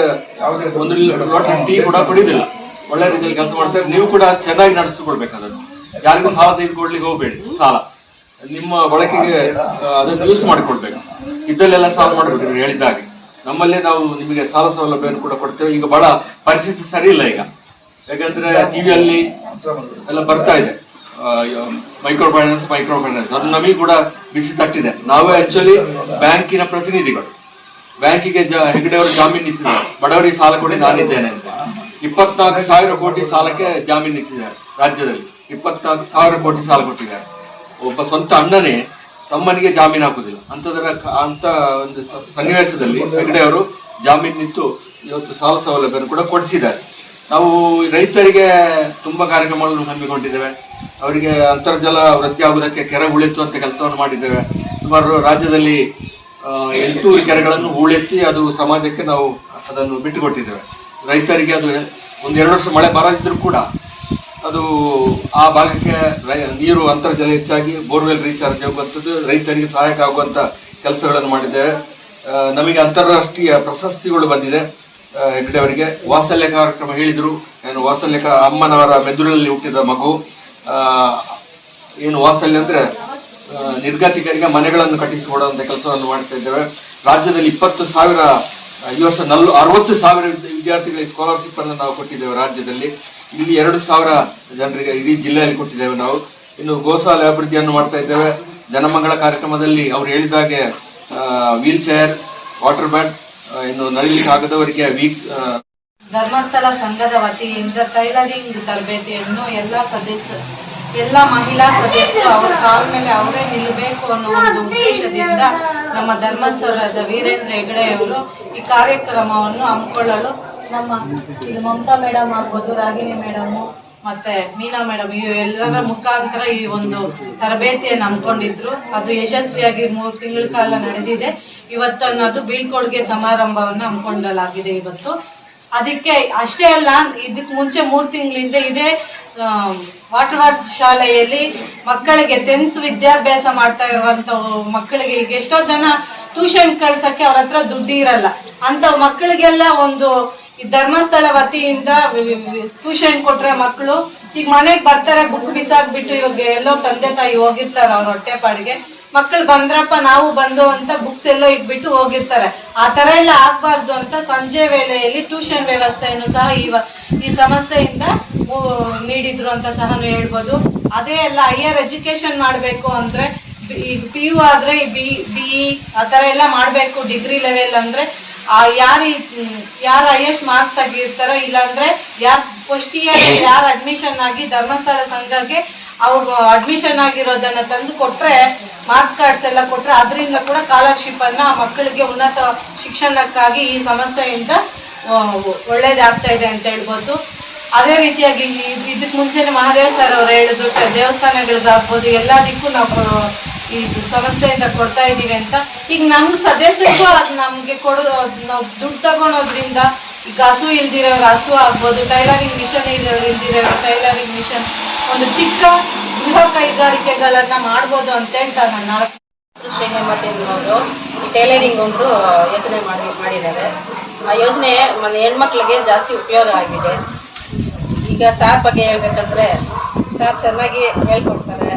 ಒಂದು ಟೀ ಕೂಡ ಕೊಡಿದಿಲ್ಲ. ಒಳ್ಳೆ ರೀತಿಯಲ್ಲಿ ಕೆಲಸ ಮಾಡ್ತಾರೆ ನೀವು ಕೂಡ ಚೆನ್ನಾಗಿ ನಡೆಸಿಕೊಡ್ಬೇಕು ಯಾರಿಗೂ ಸಾಲ ತೆಗೆದುಕೊಡ್ಲಿಕ್ಕೆ ಹೋಗಬೇಡಿ. ಸಾಲ. ನಿಮ್ಮ ಬಳಕೆಗೆ ಅದನ್ನು ಯೂಸ್ ಮಾಡಿಕೊಡ್ಬೇಕು. ಇದ್ದಲ್ಲೆಲ್ಲ ಸಾಲ ಮಾಡಬೇಕು ನೀವು ಹೇಳಿದ ಹಾಗೆ ನಮ್ಮಲ್ಲೇ ನಾವು ನಿಮಗೆ ಸಾಲ ಸೌಲಭ್ಯವನ್ನು ಕೂಡ ಕೊಡ್ತೇವೆ. ಈಗ ಬಹಳ ಪರಿಸ್ಥಿತಿ ಸರಿ ಇಲ್ಲ ಈಗ. ಯಾಕಂದ್ರೆ ಟಿವಿಯಲ್ಲಿ ಎಲ್ಲ ಬರ್ತಾ ಇದೆ. ಮೈಕ್ರೋ ಫೈನಾನ್ಸ್ ಮೈಕ್ರೋ ಫೈನಾನ್ಸ್ ಅದು ನಮಗೆ ಕೂಡ ಬಿಸಿ ತಟ್ಟಿದೆ. ನಾವೇ ಆಕ್ಚುಲಿ ಬ್ಯಾಂಕಿನ ಪ್ರತಿನಿಧಿಗಳು. ಬ್ಯಾಂಕಿಗೆ ಜ- ಹೆಗ್ಡೆ ಅವರು ಜಾಮೀನು ನಿಂತಿದ್ದಾರೆ. ಬಡವರಿಗೆ ಸಾಲ ಕೊಡಿ, ನಾನಿದ್ದೇನೆ ಅಂತ. ಇಪ್ಪತ್ನಾಲ್ಕು ಸಾವಿರ ಕೋಟಿ ಸಾಲಕ್ಕೆ ಜಾಮೀನು ನಿಂತಿದ್ದಾರೆ ರಾಜ್ಯದಲ್ಲಿ. ಇಪ್ಪತ್ನಾಲ್ಕು ಸಾವಿರ ಕೋಟಿ ಸಾಲ ಕೊಟ್ಟಿದ್ದಾರೆ. ಒಬ್ಬ ಸ್ವಂತ ಅಣ್ಣನೇ ತಮ್ಮನಿಗೆ ಜಾಮೀನು ಹಾಕುದಿಲ್ಲ. ಅಂತದರ ಅಂತ ಒಂದು ಸನ್ನಿವೇಶದಲ್ಲಿ ಹೆಗ್ಡೆಯವರು ಜಾಮೀನು ನಿಂತು ಇವತ್ತು ಸಾಲ ಸೌಲಭ್ಯವನ್ನು ಕೂಡ ಕೊಡಿಸಿದ್ದಾರೆ. ನಾವು ರೈತರಿಗೆ ತುಂಬಾ ಕಾರ್ಯಕ್ರಮಗಳನ್ನು ಹಮ್ಮಿಕೊಂಡಿದ್ದೇವೆ. ಅವರಿಗೆ ಅಂತರ್ಜಲ ವೃತ್ತಿ ಆಗುವುದಕ್ಕೆ ಕೆರೆ ಉಳಿಸುವಂತ ಕೆಲಸವನ್ನು ಮಾಡಿದ್ದೇವೆ. ಸುಮಾರು ರಾಜ್ಯದಲ್ಲಿ ಎಂಟು ಎಂಟೂರು ಕೆರೆಗಳನ್ನು ಉಳೆತ್ತಿ ಅದು ಸಮಾಜಕ್ಕೆ ನಾವು ಅದನ್ನು ಬಿಟ್ಟುಕೊಟ್ಟಿದ್ದೇವೆ. ರೈತರಿಗೆ ಅದು ಒಂದು ಎರಡು ವರ್ಷ ಮಳೆ ಬರದಿದ್ರೂ ಕೂಡ ಅದು ಆ ಭಾಗಕ್ಕೆ ನೀರು ಅಂತರ್ಜಲ ಹೆಚ್ಚಾಗಿ, ಬೋರ್ವೆಲ್ ರೀಚಾರ್ಜ್ ಆಗುವಂಥದ್ದು, ರೈತರಿಗೆ ಸಹಾಯಕ ಆಗುವಂಥ ಕೆಲಸಗಳನ್ನು ಮಾಡಿದ್ದೇವೆ. ನಮಗೆ ಅಂತಾರಾಷ್ಟ್ರೀಯ ಪ್ರಶಸ್ತಿಗಳು ಬಂದಿದೆ. ಹೆಗ್ಡೆ ಅವರಿಗೆ ವಾತ್ಸಲ್ಯ ಕಾರ್ಯಕ್ರಮ ಹೇಳಿದರು. ನಾನು ವಾತ್ಸಲ್ಯ ಅಮ್ಮನವರ ಮೆದುಳಿನಲ್ಲಿ ಹುಟ್ಟಿದ ಮಗು. ಏನು ವಾಸಲ್ಲಿ ಅಂದರೆ ನಿರ್ಗತಿಕರಿಗೆ ಮನೆಗಳನ್ನು ಕಟ್ಟಿಸಿಕೊಡುವಂಥ ಕೆಲಸವನ್ನು ಮಾಡ್ತಾ ಇದ್ದೇವೆ. ರಾಜ್ಯದಲ್ಲಿ ಇಪ್ಪತ್ತು ಸಾವಿರ, ಈ ವರ್ಷ ನಲ್ ಅರವತ್ತು ಸಾವಿರ ವಿದ್ಯ- ವಿದ್ಯಾರ್ಥಿಗಳಿಗೆ ಸ್ಕಾಲರ್ಶಿಪ್ ಅನ್ನು ನಾವು ಕೊಟ್ಟಿದ್ದೇವೆ ರಾಜ್ಯದಲ್ಲಿ. ಇಲ್ಲಿ ಎರಡು ಸಾವಿರ ಜನರಿಗೆ ಇಡೀ ಜಿಲ್ಲೆಯಲ್ಲಿ ಕೊಟ್ಟಿದ್ದೇವೆ ನಾವು. ಇನ್ನು ಗೋಶಾಲೆ ಅಭಿವೃದ್ಧಿಯನ್ನು ಮಾಡ್ತಾ ಇದ್ದೇವೆ. ಜನಮಂಗಳ ಕಾರ್ಯಕ್ರಮದಲ್ಲಿ ಅವರು ಹೇಳಿದಾಗೆ ವೀಲ್ ಚೇರ್ ವಾಟರ್ ಬ್ಯಾಟ್ ಇನ್ನು ನಳಿಲಿಕ್ಕೆ ಆಗದವರಿಗೆ ವೀಕ್ ಧರ್ಮಸ್ಥಳ ಸಂಘದ ವತಿಯಿಂದ ಟೈಲರಿಂಗ್ ತರಬೇತಿಯನ್ನು ಎಲ್ಲ ಸದಸ್ಯ ಎಲ್ಲ ಮಹಿಳಾ ಸದಸ್ಯರು ಅವರ ಕಾಲ ಮೇಲೆ ಅವರೇ ನಿಲ್ಲಬೇಕು ಅನ್ನೋ ಒಂದು ಉದ್ದೇಶದಿಂದ ನಮ್ಮ ಧರ್ಮಸ್ಥಳದ ವೀರೇಂದ್ರ ಹೆಗಡೆಯವರು ಈ ಕಾರ್ಯಕ್ರಮವನ್ನು ಹಮ್ಮಿಕೊಳ್ಳಲು ನಮ್ಮ ಇದು ಮಮತಾ ಮೇಡಮ್ ಆಗ್ಬೋದು ರಾಗಿಣಿ ಮೇಡಮು ಮತ್ತೆ ಮೀನಾ ಮೇಡಮ್ ಇವು ಎಲ್ಲರ ಮುಖಾಂತರ ಈ ಒಂದು ತರಬೇತಿಯನ್ನು ಹಮ್ಮಿಕೊಂಡಿದ್ರು. ಅದು ಯಶಸ್ವಿಯಾಗಿ ಮೂರು ತಿಂಗಳ ಕಾಲ ನಡೆದಿದೆ. ಇವತ್ತು ಅನ್ನೋದು ಬೀಳ್ಕೊಡುಗೆ ಸಮಾರಂಭವನ್ನು ಹಮ್ಮಿಕೊಳ್ಳಲಾಗಿದೆ ಇವತ್ತು. ಅದಕ್ಕೆ ಅಷ್ಟೇ ಅಲ್ಲ ಇದಕ್ಕೆ ಮುಂಚೆ ಮೂರು ತಿಂಗಳಿಂದ ಇದೇ ವಾಟರ್ ವರ್ಕ್ಸ್ ಶಾಲೆಯಲ್ಲಿ ಮಕ್ಕಳಿಗೆ ಟೆಂತ್ ವಿದ್ಯಾಭ್ಯಾಸ ಮಾಡ್ತಾ ಇರುವಂತ ಮಕ್ಕಳಿಗೆ ಈಗ ಎಷ್ಟೋ ಜನ ಟ್ಯೂಷನ್ ಕಳ್ಸಕ್ಕೆ ಅವ್ರ ಹತ್ರ ದುಡ್ಡು ಇರಲ್ಲ. ಅಂತ ಮಕ್ಕಳಿಗೆಲ್ಲ ಒಂದು ಧರ್ಮಸ್ಥಳ ವತಿಯಿಂದ ಟ್ಯೂಷನ್ ಕೊಟ್ರೆ ಮಕ್ಕಳು ಈಗ ಮನೆಗೆ ಬರ್ತಾರೆ, ಬುಕ್ ಬಿಸಾಕ್ಬಿಟ್ಟು ಇವಾಗ ಎಲ್ಲೋ ತಂದೆ ತಾಯಿ ಹೋಗಿರ್ತಾರೆ ಅವ್ರ ಹೊಟ್ಟೆ ಪಾಡಿಗೆ ಮಕ್ಕಳು ಬಂದ್ರಪ್ಪ, ನಾವು ಬಂದು ಅಂತ ಬುಕ್ಸ್ ಎಲ್ಲ ಇಟ್ಬಿಟ್ಟು ಹೋಗಿರ್ತಾರೆ. ಆ ತರ ಎಲ್ಲ ಆಗ್ಬಾರ್ದು ಅಂತ ಸಂಜೆ ವೇಳೆಯಲ್ಲಿ ಟ್ಯೂಷನ್ ವ್ಯವಸ್ಥೆಯನ್ನು ಸಹ ಈ ಈ ಸಮಸ್ಯೆಯಿಂದ ನೀಡಿದ್ರು ಅಂತ ಸಹ ಹೇಳ್ಬೋದು. ಅದೇ ಎಲ್ಲ ಹೈಯರ್ ಎಜುಕೇಶನ್ ಮಾಡ್ಬೇಕು ಅಂದ್ರೆ ಈ ಪಿ ಯು ಆದ್ರೆ ಬಿ ಬಿ ಆ ತರ ಎಲ್ಲ ಮಾಡಬೇಕು ಡಿಗ್ರಿ ಲೆವೆಲ್ ಅಂದ್ರೆ, ಆ ಯಾರು ಯಾರು ಹೈಯೆಸ್ಟ್ ಮಾರ್ಕ್ಸ್ ತೆಗಿರ್ತಾರೋ ಇಲ್ಲಾಂದ್ರೆ, ಯಾರು ಫಸ್ಟ್ ಇಯರ್ ಯಾರು ಅಡ್ಮಿಷನ್ ಆಗಿ ಧರ್ಮಸ್ಥಳ ಸಂಘಕ್ಕೆ ಅವ್ರು ಅಡ್ಮಿಷನ್ ಆಗಿರೋದನ್ನ ತಂದು ಕೊಟ್ರೆ ಮಾರ್ಕ್ಸ್ ಕಾರ್ಡ್ಸ್ ಎಲ್ಲ ಕೊಟ್ರೆ, ಅದರಿಂದ ಕೂಡ ಸ್ಕಾಲರ್ಶಿಪ್ ಅನ್ನ ಮಕ್ಕಳಿಗೆ ಉನ್ನತ ಶಿಕ್ಷಣಕ್ಕಾಗಿ ಈ ಸಂಸ್ಥೆಯಿಂದ ಒಳ್ಳೇದಾಗ್ತಾ ಇದೆ ಅಂತ ಹೇಳ್ಬೋದು. ಅದೇ ರೀತಿಯಾಗಿ ಇದಕ್ ಮುಂಚೆನೆ ಮಹಾದೇವ್ ಸರ್ ಅವ್ರು ಹೇಳಿದ್ರು ದೇವಸ್ಥಾನಗಳಿಗಾಗ್ಬೋದು ಎಲ್ಲದಕ್ಕೂ ನಾವು ಈ ಸಂಸ್ಥೆಯಿಂದ ಕೊಡ್ತಾ ಇದೀವಿ ಅಂತ. ಈಗ ನಮ್ಗೆ ಸದಸ್ಯರಿಗೂ ಅದ್ ನಮ್ಗೆ ಕೊಡೋ, ನಾವು ದುಡ್ಡು ತಗೊಳೋದ್ರಿಂದ ಹಸು ಇಲ್ದಿರೋರು ಹಸು ಆಗ್ಬೋದು ಟೈಲರಿಂಗ್ ಮಿಷನ್ ಇರೋರು ಟೈಲರಿಂಗ್ ಮಿಷನ್ ಒಂದು ಚಿಕ್ಕ ಗೃಹ ಕೈಗಾರಿಕೆಗಳನ್ನ ಮಾಡ್ಬೋದು ಅಂತ ನನ್ನ ಶ್ರೀ ಹೇಮಂತ್ ಅವರು ಈ ಟೈಲರಿಂಗ್ ಒಂದು ಯೋಚನೆ ಮಾಡಿ, ಮಾಡಿದ್ದಾರೆ. ಆ ಯೋಜನೆ ಮನೆ ಹೆಣ್ಮಕ್ಳಿಗೆ ಜಾಸ್ತಿ ಉಪಯೋಗ ಆಗಿದೆ. ಈಗ ಸಾರ್ ಬಗ್ಗೆ ಹೇಳ್ಬೇಕಂದ್ರೆ, ಸಾರ್ ಚೆನ್ನಾಗಿ ಹೇಳ್ಕೊಡ್ತಾರೆ.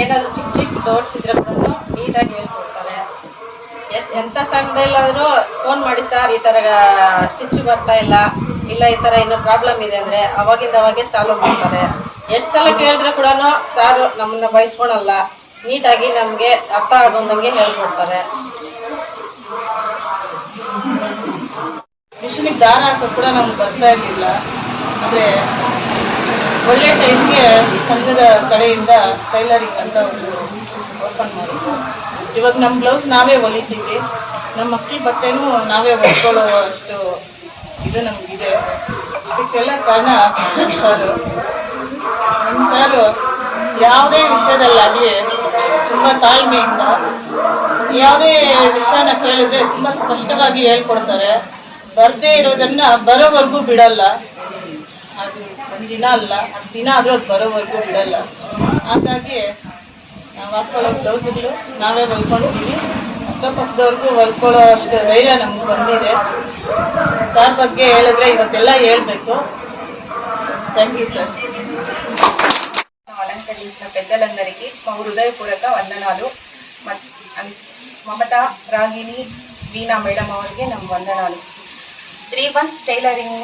ಏನಾದರೂ ಚಿಕ್ಕ ಚಿಕ್ಕ ಡೌಟ್ಸ್ ಇದ್ರೆ ಕೂಡ ನೀಟಾಗಿ ಹೇಳ್ಕೊಡ್ತಾರೆ. ಎಸ್ ಎಂಥ ಸಂಘದಲ್ಲಾದರೂ ಫೋನ್ ಮಾಡಿ ಸರ್ ಈ ಥರ ಸ್ಟಿಚ್ ಬರ್ತಾ ಇಲ್ಲ. ಇಲ್ಲ, ಈ ಥರ ಏನೋ ಪ್ರಾಬ್ಲಮ್ ಇದೆ ಅಂದರೆ ಅವಾಗಿಂದ ಅವಾಗೆ ಸಾಲ್ವ್ ಮಾಡ್ತಾರೆ. ಎಷ್ಟು ಸಲ ಕೇಳಿದ್ರೆ ಕೂಡ ಸಾರು ನಮ್ಮನ್ನ ಬೈಸ್ಕೊಳಲ್ಲ. ನೀಟಾಗಿ ನಮಗೆ ಅರ್ಥ ಆಗೋಂಗೆ ಹೇಳ್ಕೊಡ್ತಾರೆ. ಮಿಷಿನಿಗೆ ದಾರ ಹಾಕೋ ಕೂಡ ನಮ್ಗೆ ಬರ್ತಾ ಇರಲಿಲ್ಲ. ಆದರೆ ಒಳ್ಳೆ ಟೈಮ್ಗೆ ಸಂಘದ ಕಡೆಯಿಂದ ಟೈಲರಿಂಗ್ ಅಂತ ಒಂದು ಓಪನ್ ಮಾಡಿದ್ರು. ಇವಾಗ ನಮ್ಮ ಬ್ಲೌಸ್ ನಾವೇ ಹೊಲಿತೀವಿ. ನಮ್ಮ ಮಕ್ಕಳ ಬಟ್ಟೆನೂ ನಾವೇ ಹೊಲ್ಕೊಳ್ಳೋ ಅಷ್ಟು ಇದು ನಮಗಿದೆ. ಇಷ್ಟಕ್ಕೆಲ್ಲ ಕಾರಣ ನಮ್ಮ ಸಾರು. ನಮ್ಮ ಸಾರು ಯಾವುದೇ ವಿಷಯದಲ್ಲಾಗಲಿ ತುಂಬ ತಾಳ್ಮೆಯಿಂದ, ಯಾವುದೇ ವಿಷಯನ ಕೇಳಿದ್ರೆ ತುಂಬ ಸ್ಪಷ್ಟವಾಗಿ ಹೇಳ್ಕೊಡ್ತಾರೆ. ಬರದೇ ಇರೋದನ್ನ ಬರೋವರೆಗೂ ಬಿಡಲ್ಲ. ಅದು ಒಂದು ದಿನ ಅಲ್ಲ ದಿನ ಆದ್ರೂ ಅದು ಬರೋವರೆಗೂ ಬಿಡಲ್ಲ. ಹಾಗಾಗಿ ನಾವು ಹಾಕೊಳ್ಳೋ ಬ್ಲೌಸ್ಗಳು ನಾವೇ ಹೊಲ್ಕೊಂಡಿದ್ದೀವಿ ಅಕ್ಕಪಕ್ಕದವ್ರಿಗೂ ಹೊಲ್ಕೊಳ್ಳೋ ಅಷ್ಟು ಧೈರ್ಯ ನಮ್ಗೆ ಬಂದಿದೆ ಸಾರ್ ಬಗ್ಗೆ ಹೇಳಿದ್ರೆ ಇವತ್ತೆಲ್ಲ ಹೇಳ್ಬೇಕು థ్యాంక్ యూ సార్ అలంకరించిన పెద్దలందరికీ మా హృదయపూర్వక వందనాలు మ- అన్- మమత రాగిని వీణా మేడం ಅವರಿಗೆ ನಮ್ಮ వందనాలు త్రీ మంత్స్ టైలరింగ్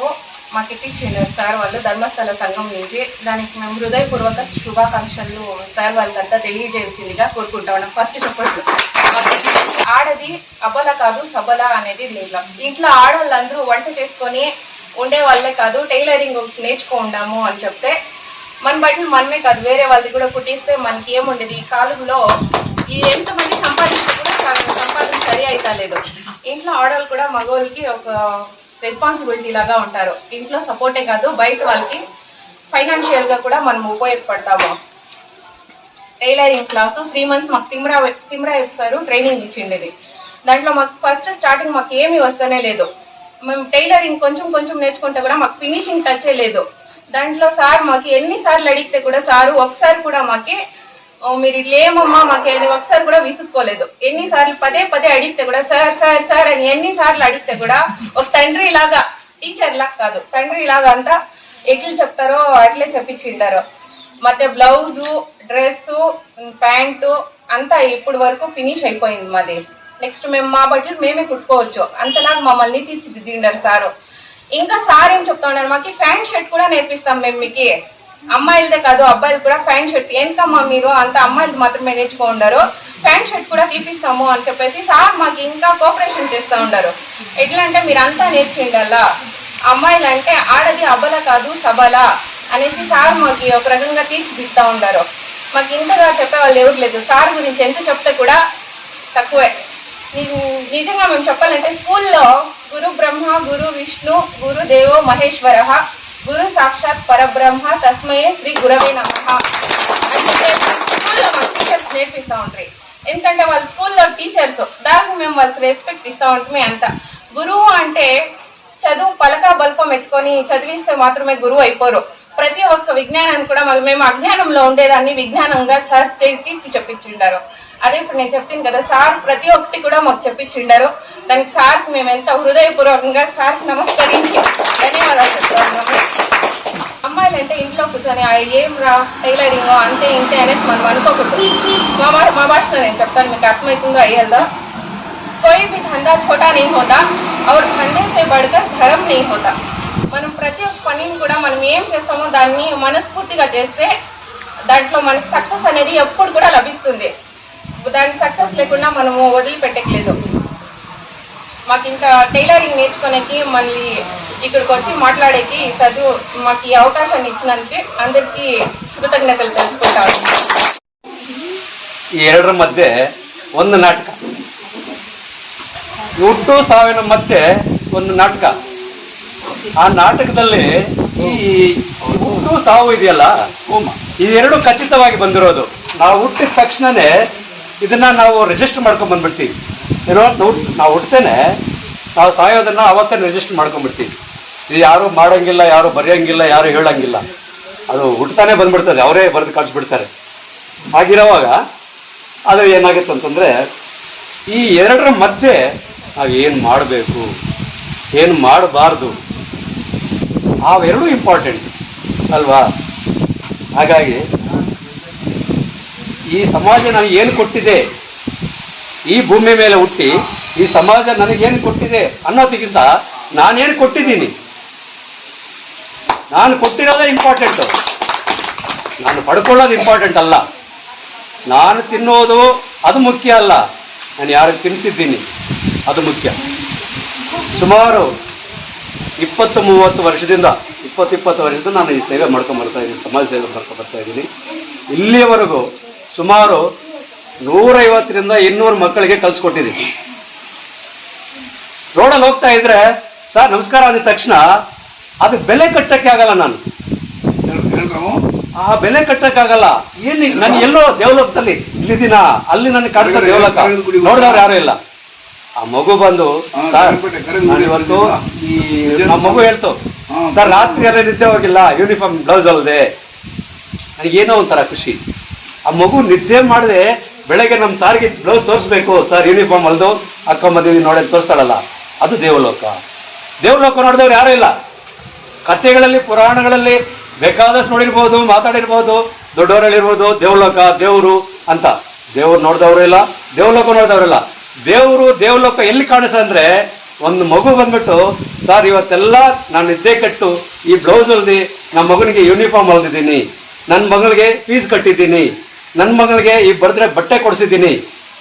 మాకు ఇప్పించిండు సార్ వాళ్ళు ధర్మస్థల సంఘం నుంచి దానికి మేము హృదయపూర్వక శుభాకాంక్షలు. సార్ వాళ్ళకంతా తెలియజేసిందిగా కోరుకుంటా ఫస్ట్ చెప్పండి ఆడది అబల కాదు సబల అనేది లేదు ఇంట్లో ఆడవాళ్ళందరూ వంట చేసుకొని ఉండే వాళ్ళే కాదు టైలరింగ్ నేర్చుకుందాము అని చెప్తే మన బట్టలు మనమే కాదు వేరే వాళ్ళది కూడా కుట్టిస్తే మనకి ఏముండేది? ఈ కాలంలో ఈ ఎంతమంది సంపాదిస్తే కూడా సంపాదన సరి అయితే లేదు ఇంట్లో ఆడవాళ్ళు కూడా మగవాళ్ళకి ఒక రెస్పాన్సిబిలిటీ లాగా ఉంటారు. ఇంట్లో సపోర్టే కాదు బయట వాళ్ళకి ఫైనాన్షియల్గా కూడా మనం ఉపయోగపడతాము. టైలరింగ్ క్లాసు త్రీ మంత్స్ మాకు తిమ్రా తిమ్రా సార్ ట్రైనింగ్ ఇచ్చిండేది. దాంట్లో మాకు ఫస్ట్ స్టార్టింగ్ మాకు ఏమీ వస్తూనే లేదు. మేము టైలరింగ్ కొంచెం కొంచెం నేర్చుకుంటే కూడా మాకు ఫినిషింగ్ టచ్ లేదు. దాంట్లో సార్ మాకు ఎన్నిసార్లు అడిగితే కూడా సారు ఒకసారి కూడా మాకి మీరు ఇట్లా ఏమమ్మా మాకు ఏది ఒకసారి కూడా విసుక్కోలేదు ఎన్నిసార్లు పదే పదే అడిగితే కూడా సార్ సార్ సార్ అని ఎన్నిసార్లు అడిగితే కూడా ఒక తండ్రి లాగా టీచర్ లాగా కాదు తండ్రి లాగా అంతా ఎట్లు చెప్తారో అట్లే చెప్పించిండారు ಮತ್ತೆ బ్లౌజు డ్రెస్ ప్యాంటు అంతా ఇప్పుడు వరకు ఫినిష్ అయిపోయింది మాది నెక్స్ట్ మేము మా బట్టలు మేమే కుట్టుకోవచ్చు అంతలాగా మమ్మల్ని తీర్చిదిద్దిండారు సారు ఇంకా సార్ ఏం చెప్తా ఉన్నారు మాకు ప్యాంట్ షర్ట్ కూడా నేర్పిస్తాం మేము మీకు అమ్మాయిలదే కాదు అబ్బాయిలు కూడా ప్యాంట్ షర్ట్స్ ఎందుకమ్మా మీరు? అంత అమ్మాయిలు మాత్రమే నేర్చుకుంటారు. ప్యాంట్ షర్ట్ కూడా తీపిస్తాము అని చెప్పేసి సార్ మాకు ఇంకా కోఆపరేషన్ చేస్తూ ఉండారు ఎట్లా అంటే మీరు అంతా నేర్చుండాలా? అమ్మాయిలు అంటే ఆడది అబల కాదు సబల అనేసి సార్ మాకు ఒక రకంగా తీర్చిదిద్దా ఉండారు మాకు ఇంతగా చెప్పే వాళ్ళు ఎవరు లేదు. సార్ గురించి ఎంత చెప్తే కూడా తక్కువే. ని- నిజంగా మేము చెప్పాలంటే స్కూల్లో గురు బ్రహ్మ గురు విష్ణు గురు దేవో మహేశ్వర గురు సాక్షాత్ పరబ్రహ్మ తస్మయే శ్రీ గురవే నమ. అంటే స్కూల్లో మాకు టీచర్స్ నేర్పిస్తూ ఉంటారు. ఎందుకంటే వాళ్ళ స్కూల్లో టీచర్స్ దానికి మేము వాళ్ళకి రెస్పెక్ట్ ఇస్తూ ఉంటామే అంత. గురువు అంటే చదువు పలక బల్పం ఎత్తుకొని చదివిస్తే మాత్రమే గురువు అయిపోరు. ప్రతి ఒక్క విజ్ఞానాన్ని కూడా మరి మేము అజ్ఞానంలో ఉండేదాన్ని విజ్ఞానంగా సార్ తీ- తీర్చి చెప్పించిండారు అదే ఇప్పుడు నేను చెప్తాను కదా సార్ ప్రతి ఒక్కటి కూడా మాకు చెప్పించిండారు దానికి సార్కి మేము ఎంత హృదయపూర్వకంగా సార్కి నమస్కరించి ధన్యవాదాలు చెప్తున్నాము అమ్మాయిలు అంటే ఇంట్లో కూర్చొని "ఆ, ఏం రా టైలరింగ్ అంతే ఇంతే అనేసి మనం అనుకోకూడదు మా మా మా భాషలో నేను చెప్తాను మీకు అర్థమవుతుందో అయ్యేదో कोई भी धंधा छोटा नहीं होता और धंधे से बढ़कर ధరం नहीं होता మనం ప్రతి ఒక్క పనిని కూడా మనం ఏం చేస్తామో దాన్ని మనస్ఫూర్తిగా చేస్తే దాంట్లో మనకి సక్సెస్ అనేది ఎప్పుడు కూడా లభిస్తుంది దాని సక్సెస్ లేకుండా మనము వదిలిపెట్టట్లేదు మాకు ఇంకా టైలరింగ్ నేర్చుకోనికి మళ్ళీ ఇక్కడికి వచ్చి మాట్లాడేకి చదువు మాకు ఈ అవకాశాన్ని ఇచ్చినందుకే అందరికీ కృతజ్ఞతలు తెలుసుకుంటాము ಈ ಎರಡರ ಮಧ್ಯೆ ಒಂದು ನಾಟಕ ಹುಟ್ಟು ಸಾವಿನ ಮಧ್ಯೆ ಒಂದು ನಾಟಕ ಆ ನಾಟಕದಲ್ಲಿ ಈ ಹುಟ್ಟು ಸಾವು ಇದೆಯಲ್ಲ ಇದೆರಡು ಖಚಿತವಾಗಿ ಬಂದಿರೋದು ನಾವು ಹುಟ್ಟಿದ ತಕ್ಷಣನೇ ಇದನ್ನ ನಾವು ರಿಜಿಸ್ಟರ್ ಮಾಡ್ಕೊಂಡ್ ಬಂದ್ಬಿಡ್ತೀವಿ. ಏನೋ ನಾವು ನಾವು ಹುಟ್ಟೇನೆ ನಾವು ಸಾಯೋದನ್ನ ಅವತ್ತೇ ರಿಜಿಸ್ಟರ್ ಮಾಡ್ಕೊಂಡ್ಬಿಡ್ತೀವಿ. ಇದು ಯಾರು ಮಾಡೋಂಗಿಲ್ಲ, ಯಾರು ಬರೆಯೋಂಗಿಲ್ಲ, ಯಾರು ಹೇಳಂಗಿಲ್ಲ. ಅದು ಹುಟ್ಟತಾನೆ ಬಂದ್ಬಿಡ್ತದೆ, ಅವರೇ ಬರೆದು ಕಳಿಸ್ಬಿಡ್ತಾರೆ ಹಾಗಿರೋವಾಗ, ಅದು ಏನಾಗುತ್ತೆ ಅಂತಂದ್ರೆ, ಈ ಎರಡರ ಮಧ್ಯೆ ನಾವು ಏನು ಮಾಡಬೇಕು, ಏನು ಮಾಡಬಾರ್ದು, ಅವೆರಡೂ ಇಂಪಾರ್ಟೆಂಟ್ ಅಲ್ವಾ? ಹಾಗಾಗಿ ಈ ಸಮಾಜ ನನಗೆ ಏನು ಕೊಟ್ಟಿದೆ? ಈ ಭೂಮಿ ಮೇಲೆ ಹುಟ್ಟಿ ಈ ಸಮಾಜ ನನಗೇನು ಕೊಟ್ಟಿದೆ ಅನ್ನೋದಕ್ಕಿಂತ ನಾನೇನು ಕೊಟ್ಟಿದ್ದೀನಿ? ನಾನು ಕೊಟ್ಟಿರೋದೇ ಇಂಪಾರ್ಟೆಂಟು ನಾನು ಪಡ್ಕೊಳ್ಳೋದು ಇಂಪಾರ್ಟೆಂಟ್ ಅಲ್ಲ. ನಾನು ತಿನ್ನೋದು ಅದು ಮುಖ್ಯ ಅಲ್ಲ. ನಾನು ಯಾರಿಗೆ ತಿನ್ನಿಸಿದ್ದೀನಿ ಅದು ಮುಖ್ಯ. ಸುಮಾರು ಇಪ್ಪತ್ತು ಮೂವತ್ತು ವರ್ಷದಿಂದ, ಇಪ್ಪತ್ತು ಇಪ್ಪತ್ತು ವರ್ಷದಿಂದ ನಾನು ಈ ಸೇವೆ ಮಾಡ್ಕೊಂಡು ಬರ್ತಾ ಇದ್ದೀನಿ, ಸಮಾಜ ಸೇವೆ ಮಾಡ್ಕೊಂಡು ಬರ್ತಾ ಇದ್ದೀನಿ. ಇಲ್ಲಿಯವರೆಗೂ ಸುಮಾರು ನೂರೈವತ್ತರಿಂದ ಇನ್ನೂರು ಮಕ್ಕಳಿಗೆ ಕಲಿಸ್ಕೊಟ್ಟಿದ್ದೀನಿ ರೋಡಲ್ಲಿ ಹೋಗ್ತಾ ಇದ್ರೆ ಸರ್ ನಮಸ್ಕಾರ ಅಂದ ತಕ್ಷಣ ಅದು ಬೆಲೆ ಕಟ್ಟಕ್ಕೆ ಆಗಲ್ಲ ನಾನು. ಆ ಬೆಲೆ ಕಟ್ಟಕ್ಕಾಗಲ್ಲ ಏನಿ ನಾನು ಎಲ್ಲೋ ದೇವಲೋಕದಲ್ಲಿ ಇಲ್ಲಿದ್ದೀನ? ಅಲ್ಲಿ ನನ್ನ ಕಾಣಿಸೋ ಕರೆದು- ದೇವಲೋಕ. ನೋಡಿದವ್ರು ಯಾರು ಇಲ್ಲ. ಆ ಮಗು ಬಂದು ಸರ್ ಇವತ್ತು ಈ ನಮ್ಮ ಮಗು ಹೇಳ್ತು ಸರ್ ರಾತ್ರಿ ಎಲ್ಲ ನಿದ್ದೆ ಹೋಗಿಲ್ಲ ಯೂನಿಫಾರ್ಮ್ ಬ್ಲೌಸ್ ಅಲ್ಲದೆ ನನಗೇನೋ ಒಂಥರ ಖುಷಿ. ಆ ಮಗು ನಿದ್ದೆ ಮಾಡದೆ ಬೆಳಗ್ಗೆ ನಮ್ಮ ಸಾರಿಗೆ ಬ್ಲೌಸ್ ತೋರಿಸ್ಬೇಕು. ಸರ್ ಯೂನಿಫಾರ್ಮ್ ಅಲ್ದು ಹಾಕೊಂಬಂದಿವಿ ನೋಡಿ ತೋರಿಸ್ತಾಳಲ್ಲ. ಅದು ದೇವಲೋಕ. ದೇವಲೋಕ ನೋಡಿದವ್ರು ಯಾರೂ ಇಲ್ಲ. ಕಥೆಗಳಲ್ಲಿ, ಪುರಾಣಗಳಲ್ಲಿ ಬೇಕಾದಷ್ಟು ನೋಡಿರ್ಬೋದು, ಮಾತಾಡಿರ್ಬೋದು ದೊಡ್ಡವರಲ್ಲಿರ್ಬೋದು ದೇವಲೋಕ, ದೇವರು ಅಂತ. ದೇವ್ರು ನೋಡಿದವರು ಇಲ್ಲ, ದೇವಲೋಕ ನೋಡಿದವರಿಲ್ಲ ದೇವರು, ದೇವಲೋಕ ಎಲ್ಲಿ ಕಾಣಿಸ ಅಂದ್ರೆ ಒಂದು ಮಗು ಬಂದ್ಬಿಟ್ಟು, ಸರ್, ಇವತ್ತೆಲ್ಲ ನಾನು ನಿದ್ದೆ ಕಟ್ಟು ಈ ಬ್ಲೌಸ್ ನಮ್ಮ ಮಗನಿಗೆ ಯೂನಿಫಾರ್ಮ್ ಹೊಲ್ದಿದ್ದೀನಿ. ನನ್ನ ಮಗಳಿಗೆ ಫೀಸ್ ಕಟ್ಟಿದ್ದೀನಿ. ನನ್ನ ಮಗಳಿಗೆ ಈ ಬರೆದ್ರೆ ಬಟ್ಟೆ ಕೊಡಿಸಿದ್ದೀನಿ.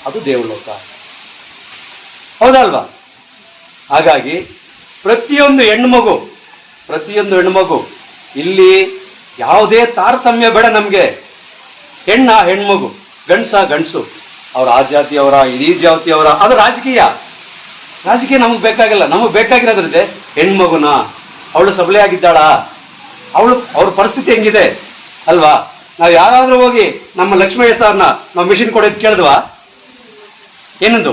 ಅದು ದೇವಲೋಕ. ಹೌದಲ್ವಾ ಹಾಗಾಗಿ ಪ್ರತಿಯೊಂದು ಹೆಣ್ಮಗು ಪ್ರತಿಯೊಂದು ಹೆಣ್ಮಗು, ಇಲ್ಲಿ ಯಾವುದೇ ತಾರತಮ್ಯ ಬೇಡ ನಮಗೆ. ಹೆಣ್ಣ, ಹೆಣ್ಮಗು, ಗಂಡ್ಸ, ಗಂಡಸು. ಅವ್ರ ಆ ಜಾತಿಯವರ ಈ ಜಾತಿಯವರ, ಅದು ರಾಜಕೀಯ. ರಾಜಕೀಯ ನಮಗೆ ಬೇಕಾಗಿಲ್ಲ. ನಮಗೆ ಬೇಕಾಗಿರೋದ್ರದ್ದೆ ಹೆಣ್ಮಗುನ. ಅವಳು ಸಬಲೆ ಆಗಿದ್ದಾಳಾ? ಅವಳು, ಅವ್ರ ಪರಿಸ್ಥಿತಿ ಹೆಂಗಿದೆ? ಅಲ್ವಾ? ನಾವು ಯಾರಾದ್ರೂ ಹೋಗಿ ನಮ್ಮ ಲಕ್ಷ್ಮಯ್ಯ ಸರ್ನ ನಾವು ಮಿಷಿನ್ ಕೊಡೋದು ಕೇಳಿದ್ವಾ? ಏನಂದು?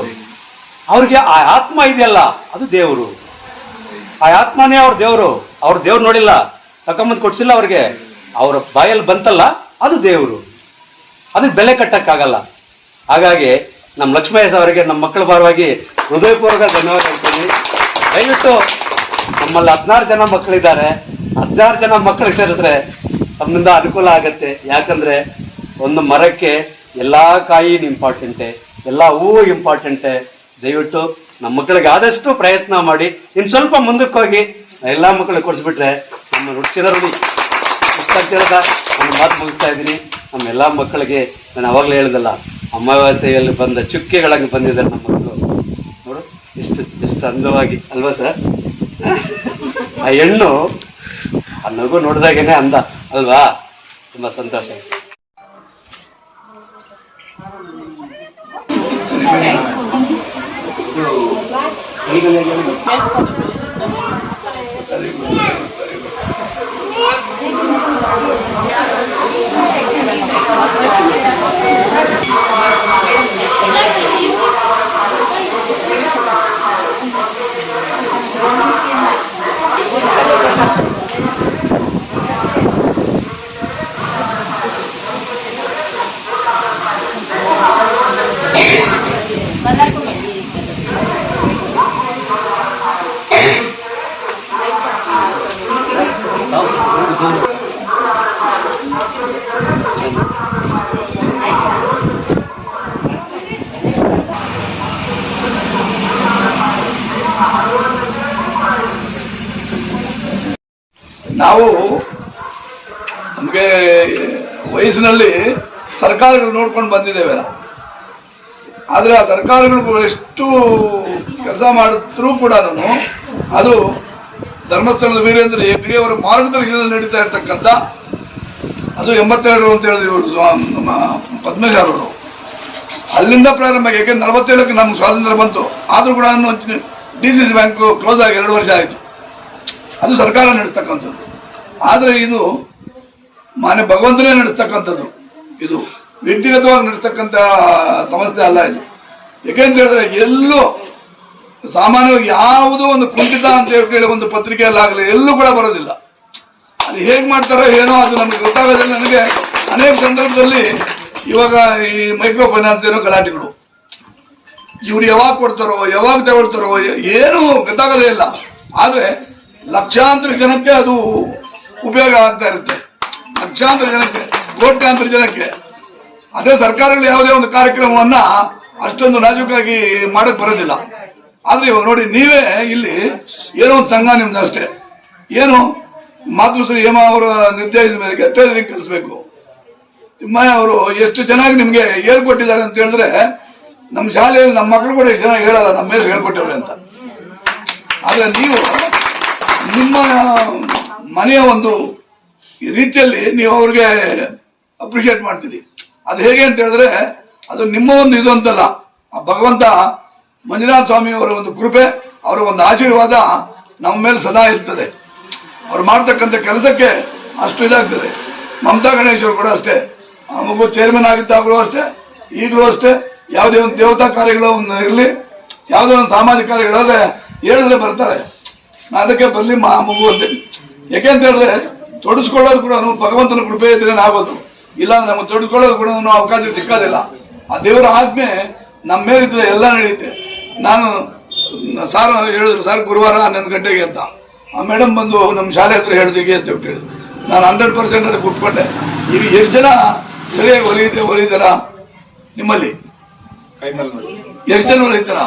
ಅವ್ರಿಗೆ ಆ ಆತ್ಮ ಇದೆಯಲ್ಲ, ಅದು ದೇವರು. ಆ ಆತ್ಮನೇ ಅವ್ರ ದೇವರು. ಅವ್ರ ದೇವ್ರು ನೋಡಿಲ್ಲ ತಕೊಂಬಂದು ಕೊಡ್ಸಿಲ್ಲ ಅವ್ರಿಗೆ. ಅವ್ರ ಬಾಯಲ್ಲಿ ಬಂತಲ್ಲ, ಅದು ದೇವರು. ಅದಕ್ಕೆ ಬೆಲೆ ಕಟ್ಟಕ್ಕಾಗಲ್ಲ. ಹಾಗಾಗಿ ನಮ್ಮ ಲಕ್ಷ್ಮಯ್ಯ ಅವರಿಗೆ ನಮ್ಮ ಮಕ್ಕಳ ಪರವಾಗಿ ಹೃದಯಪೂರ್ವಕ ಧನ್ಯವಾದ ಹೇಳ್ತೀನಿ. ದಯವಿಟ್ಟು ನಮ್ಮಲ್ಲಿ ಹದಿನಾರು ಜನ ಮಕ್ಕಳಿದ್ದಾರೆ. ಹದಿನಾರು ಜನ ಮಕ್ಕಳಿಗೆ ಸೇರಿದ್ರೆ ತಮ್ಮಿಂದ ಅನುಕೂಲ ಆಗತ್ತೆ. ಯಾಕಂದ್ರೆ ಒಂದು ಮರಕ್ಕೆ ಎಲ್ಲಾ ಕಾಯಿ ಇಂಪಾರ್ಟೆಂಟೆ, ಎಲ್ಲಾ ಹೂವು ಇಂಪಾರ್ಟೆಂಟೆ. ದಯವಿಟ್ಟು ನಮ್ಮ ಮಕ್ಕಳಿಗೆ ಆದಷ್ಟು ಪ್ರಯತ್ನ ಮಾಡಿ. ಇನ್ನು ಸ್ವಲ್ಪ ಮುಂದಕ್ಕೆ ಹೋಗಿ ಎಲ್ಲಾ ಮಕ್ಕಳಿಗೆ ಕೊಡಿಸ್ಬಿಟ್ರೆ ನಮ್ಮ ರುಡಿ ಇಷ್ಟ ಮಾತು ಮುಗಿಸ್ತಾ ಇದ್ದೀನಿ. ನಮ್ಮ ಎಲ್ಲಾ ಮಕ್ಕಳಿಗೆ ನಾನು ಅವಾಗಲೇ ಹೇಳ್ದಲ್ಲ, ಅಮಾವಾಸ್ಯೆಯಲ್ಲಿ ಬಂದ ಚುಕ್ಕೆಗಳಾಗಿ ಬಂದಿದ್ದಾರೆ ನಮ್ಮ ಮಕ್ಕಳು. ನೋಡು, ಇಷ್ಟು ಎಷ್ಟು ಅಂದವಾಗಿ, ಅಲ್ವಾ ಸರ್? ಆ ಹೆಣ್ಣು ಆ ನಗು ನೋಡಿದಾಗೇನೆ ಅಂದ ಅಲ್ವಾ? ತುಂಬಾ ಸಂತೋಷ. ನಾವು ನಮಗೆ ವಯಸ್ಸಿನಲ್ಲಿ ಸರ್ಕಾರಗಳು ನೋಡ್ಕೊಂಡು ಬಂದಿದ್ದೇವೆ ಆದರೆ ಆ ಸರ್ಕಾರಗಳು ಎಷ್ಟು ಕೆಲಸ ಮಾಡಿದ್ರೂ ಕೂಡ ಅದು ಧರ್ಮಸ್ಥಳದ ವೀರೇಂದ್ರ ಹೆಗ್ಗಡೆಯವರ ಮಾರ್ಗದರ್ಶನದಲ್ಲಿ ನಡೀತಾ ಇರ್ತಕ್ಕಂಥ ಅದು ಎಂಬತ್ತೆರಡು ಅಂತ ಹೇಳಿದ್ರು ನಮ್ಮ ಪದ್ಮಶಾರವರು ಅಲ್ಲಿಂದ ಪ್ರಾರಂಭ ಆಗಿ, ಯಾಕೆಂದ್ರೆ ನಲವತ್ತೇಳಕ್ಕೆ ನಮ್ಗೆ ಸ್ವಾತಂತ್ರ್ಯ ಬಂತು. ಆದರೂ ಕೂಡ D C C bank close ಆಗಿ ಎರಡು ವರ್ಷ ಆಯಿತು. ಅದು ಸರ್ಕಾರ ನಡೆಸ್ತಕ್ಕಂಥದ್ದು. ಆದರೆ ಇದು ಮಾನ್ಯ ಭಗವಂತನೇ ನಡೆಸ್ತಕ್ಕಂಥದ್ದು. ಇದು ವ್ಯಕ್ತಿಗತವಾಗಿ ನಡೆಸ್ತಕ್ಕಂಥ ಸಮಸ್ಯೆ ಅಲ್ಲ ಇದು. ಯಾಕೆಂತ ಹೇಳಿದ್ರೆ ಎಲ್ಲೂ ಸಾಮಾನ್ಯವಾಗಿ ಯಾವುದೋ ಒಂದು ಕುಂಠಿತ ಅಂತ ಹೇಳಿ ಒಂದು ಪತ್ರಿಕೆಯಲ್ಲಾಗಲಿ ಎಲ್ಲೂ ಕೂಡ ಬರೋದಿಲ್ಲ. ಅದು ಹೇಗೆ ಮಾಡ್ತಾರೋ ಏನೋ ಅದು ನಮಗೆ ಗೊತ್ತಾಗೋದಿಲ್ಲ. ನನಗೆ ಅನೇಕ ಸಂದರ್ಭದಲ್ಲಿ ಇವಾಗ ಈ ಮೈಕ್ರೋ ಫೈನಾನ್ಸ್ ಏನೋ ಗಲಾಟೆಗಳು. ಇವ್ರು ಯಾವಾಗ ಕೊಡ್ತಾರೋ, ಯಾವಾಗ ತಗೊಳ್ತಾರೋ, ಏನು ಗೊತ್ತಾಗೋದೇ ಇಲ್ಲ. ಆದ್ರೆ ಲಕ್ಷಾಂತರ ಜನಕ್ಕೆ ಅದು ಉಪಯೋಗ ಆಗ್ತಾ ಇರುತ್ತೆ. ಲಕ್ಷಾಂತರ ಜನಕ್ಕೆ, ಕೋಟ್ಯಾಂತರ ಜನಕ್ಕೆ. ಅದೇ ಸರ್ಕಾರಗಳು ಯಾವುದೇ ಒಂದು ಕಾರ್ಯಕ್ರಮವನ್ನ ಅಷ್ಟೊಂದು ನಾಜೂಕಾಗಿ ಮಾಡಕ್ ಬರೋದಿಲ್ಲ. ಆದ್ರೆ ಇವಾಗ ನೋಡಿ, ನೀವೇ ಇಲ್ಲಿ ಏನೋ ಒಂದು ಸಂಘ ನಿಮ್ದು ಅಷ್ಟೇ. ಏನು ಮಾತೃಶ್ರೀ ಹೇಮಾ ಅವರ ನಿರ್ದೇಶನದ ಮೇರೆಗೆ ಟೈಲರಿಂಗ್ ಕಲಿಸ್ಬೇಕು ತಿಮ್ಮಯ್ಯ ಅವರು ಎಷ್ಟು ಚೆನ್ನಾಗಿ ನಿಮ್ಗೆ ಹೇಳ್ಕೊಟ್ಟಿದ್ದಾರೆ ಅಂತ ಹೇಳಿದ್ರೆ ನಮ್ಮ ಶಾಲೆಯಲ್ಲಿ ನಮ್ಮ ಮಕ್ಕಳು ಕೂಡ ಎಷ್ಟು ಚೆನ್ನಾಗಿ ಹೇಳಲ್ಲ ನಮ್ಮ ಮೇಲೆ ಹೇಳ್ಕೊಟ್ಟವ್ರೆ ಅಂತ. ಆದ್ರೆ ನೀವು ನಿಮ್ಮ ಮನೆಯ ಒಂದು ರೀತಿಯಲ್ಲಿ ನೀವು ಅವ್ರಿಗೆ ಅಪ್ರಿಷಿಯೇಟ್ ಮಾಡ್ತೀರಿ. ಅದು ಹೇಗೆ ಅಂತ ಹೇಳಿದ್ರೆ, ಅದು ನಿಮ್ಮ ಒಂದು ಇದು ಅಂತಲ್ಲ. ಆ ಭಗವಂತ ಮಂಜುನಾಥ ಸ್ವಾಮಿ ಅವರ ಒಂದು ಕೃಪೆ, ಅವರ ಒಂದು ಆಶೀರ್ವಾದ ನಮ್ಮ ಮೇಲೆ ಸದಾ ಇರ್ತದೆ. ಅವ್ರು ಮಾಡ್ತಕ್ಕಂಥ ಕೆಲಸಕ್ಕೆ ಅಷ್ಟು ಇದಾಗ್ತದೆ. ಮಮತಾ ಗಣೇಶ್ ಅವರು ಕೂಡ ಅಷ್ಟೇ. ಆ ಮಗು ಚೇರ್ಮನ್ ಆಗಿದ್ದಾಗಲೂ ಅಷ್ಟೇ, ಈಗಲೂ ಅಷ್ಟೇ. ಯಾವುದೇ ಒಂದು ದೇವತಾ ಕಾರ್ಯಗಳು ಒಂದು ಇರಲಿ, ಯಾವುದೇ ಒಂದು ಸಾಮಾಜಿಕ ಕಾರ್ಯಗಳಾದ್ರೆ ಹೇಳಿದ್ರೆ ಬರ್ತಾರೆ. ಅದಕ್ಕೆ ಬರಲಿ ಮಾ ಮಗು ಅಂತೀನಿ ಯಾಕೆ ಅಂತ ಹೇಳಿದ್ರೆ ತೊಡಸ್ಕೊಳ್ಳೋದು ಕೂಡ ಭಗವಂತನ ಕೃಪೆ ಇದ್ರೆ ಆಗೋದು. ಇಲ್ಲ ನಮಗೆ ತೊಡಸ್ಕೊಳ್ಳೋದು ಕೂಡ ಅವಕಾಶ ಸಿಕ್ಕೋದಿಲ್ಲ. ಆ ದೇವರ ಆಜ್ಞೆ ನಮ್ಮ ಮೇಲಿದ್ರೆ ಎಲ್ಲ ನಡೆಯುತ್ತೆ. ನಾನು ಸಾರ್ ಹೇಳಿದ್ರು ಸರ್ ಗುರುವಾರ ಹನ್ನೊಂದು ಗಂಟೆಗೆ ಅಂತ. ಆ ಮೇಡಮ್ ಬಂದು ನಮ್ಮ ಶಾಲೆ ಹತ್ರ ಹೇಳಿದ್ವಿ ಅಂತ ಹೇಳಿದ್ರು ನಾನು ಹಂಡ್ರೆಡ್ ಪರ್ಸೆಂಟ್ ಅದಕ್ಕೆ ಕುಟ್ಕೊಂಡೆ ಈಗ ಎಷ್ಟು ಜನ ಸರಿಯಾಗಿ ಹೊಲಿಯುತ್ತೆ ಹೊಲಿದಾರ ನಿಮ್ಮಲ್ಲಿ? ಎಷ್ಟು ಜನ ಹೊಲಿತಾರ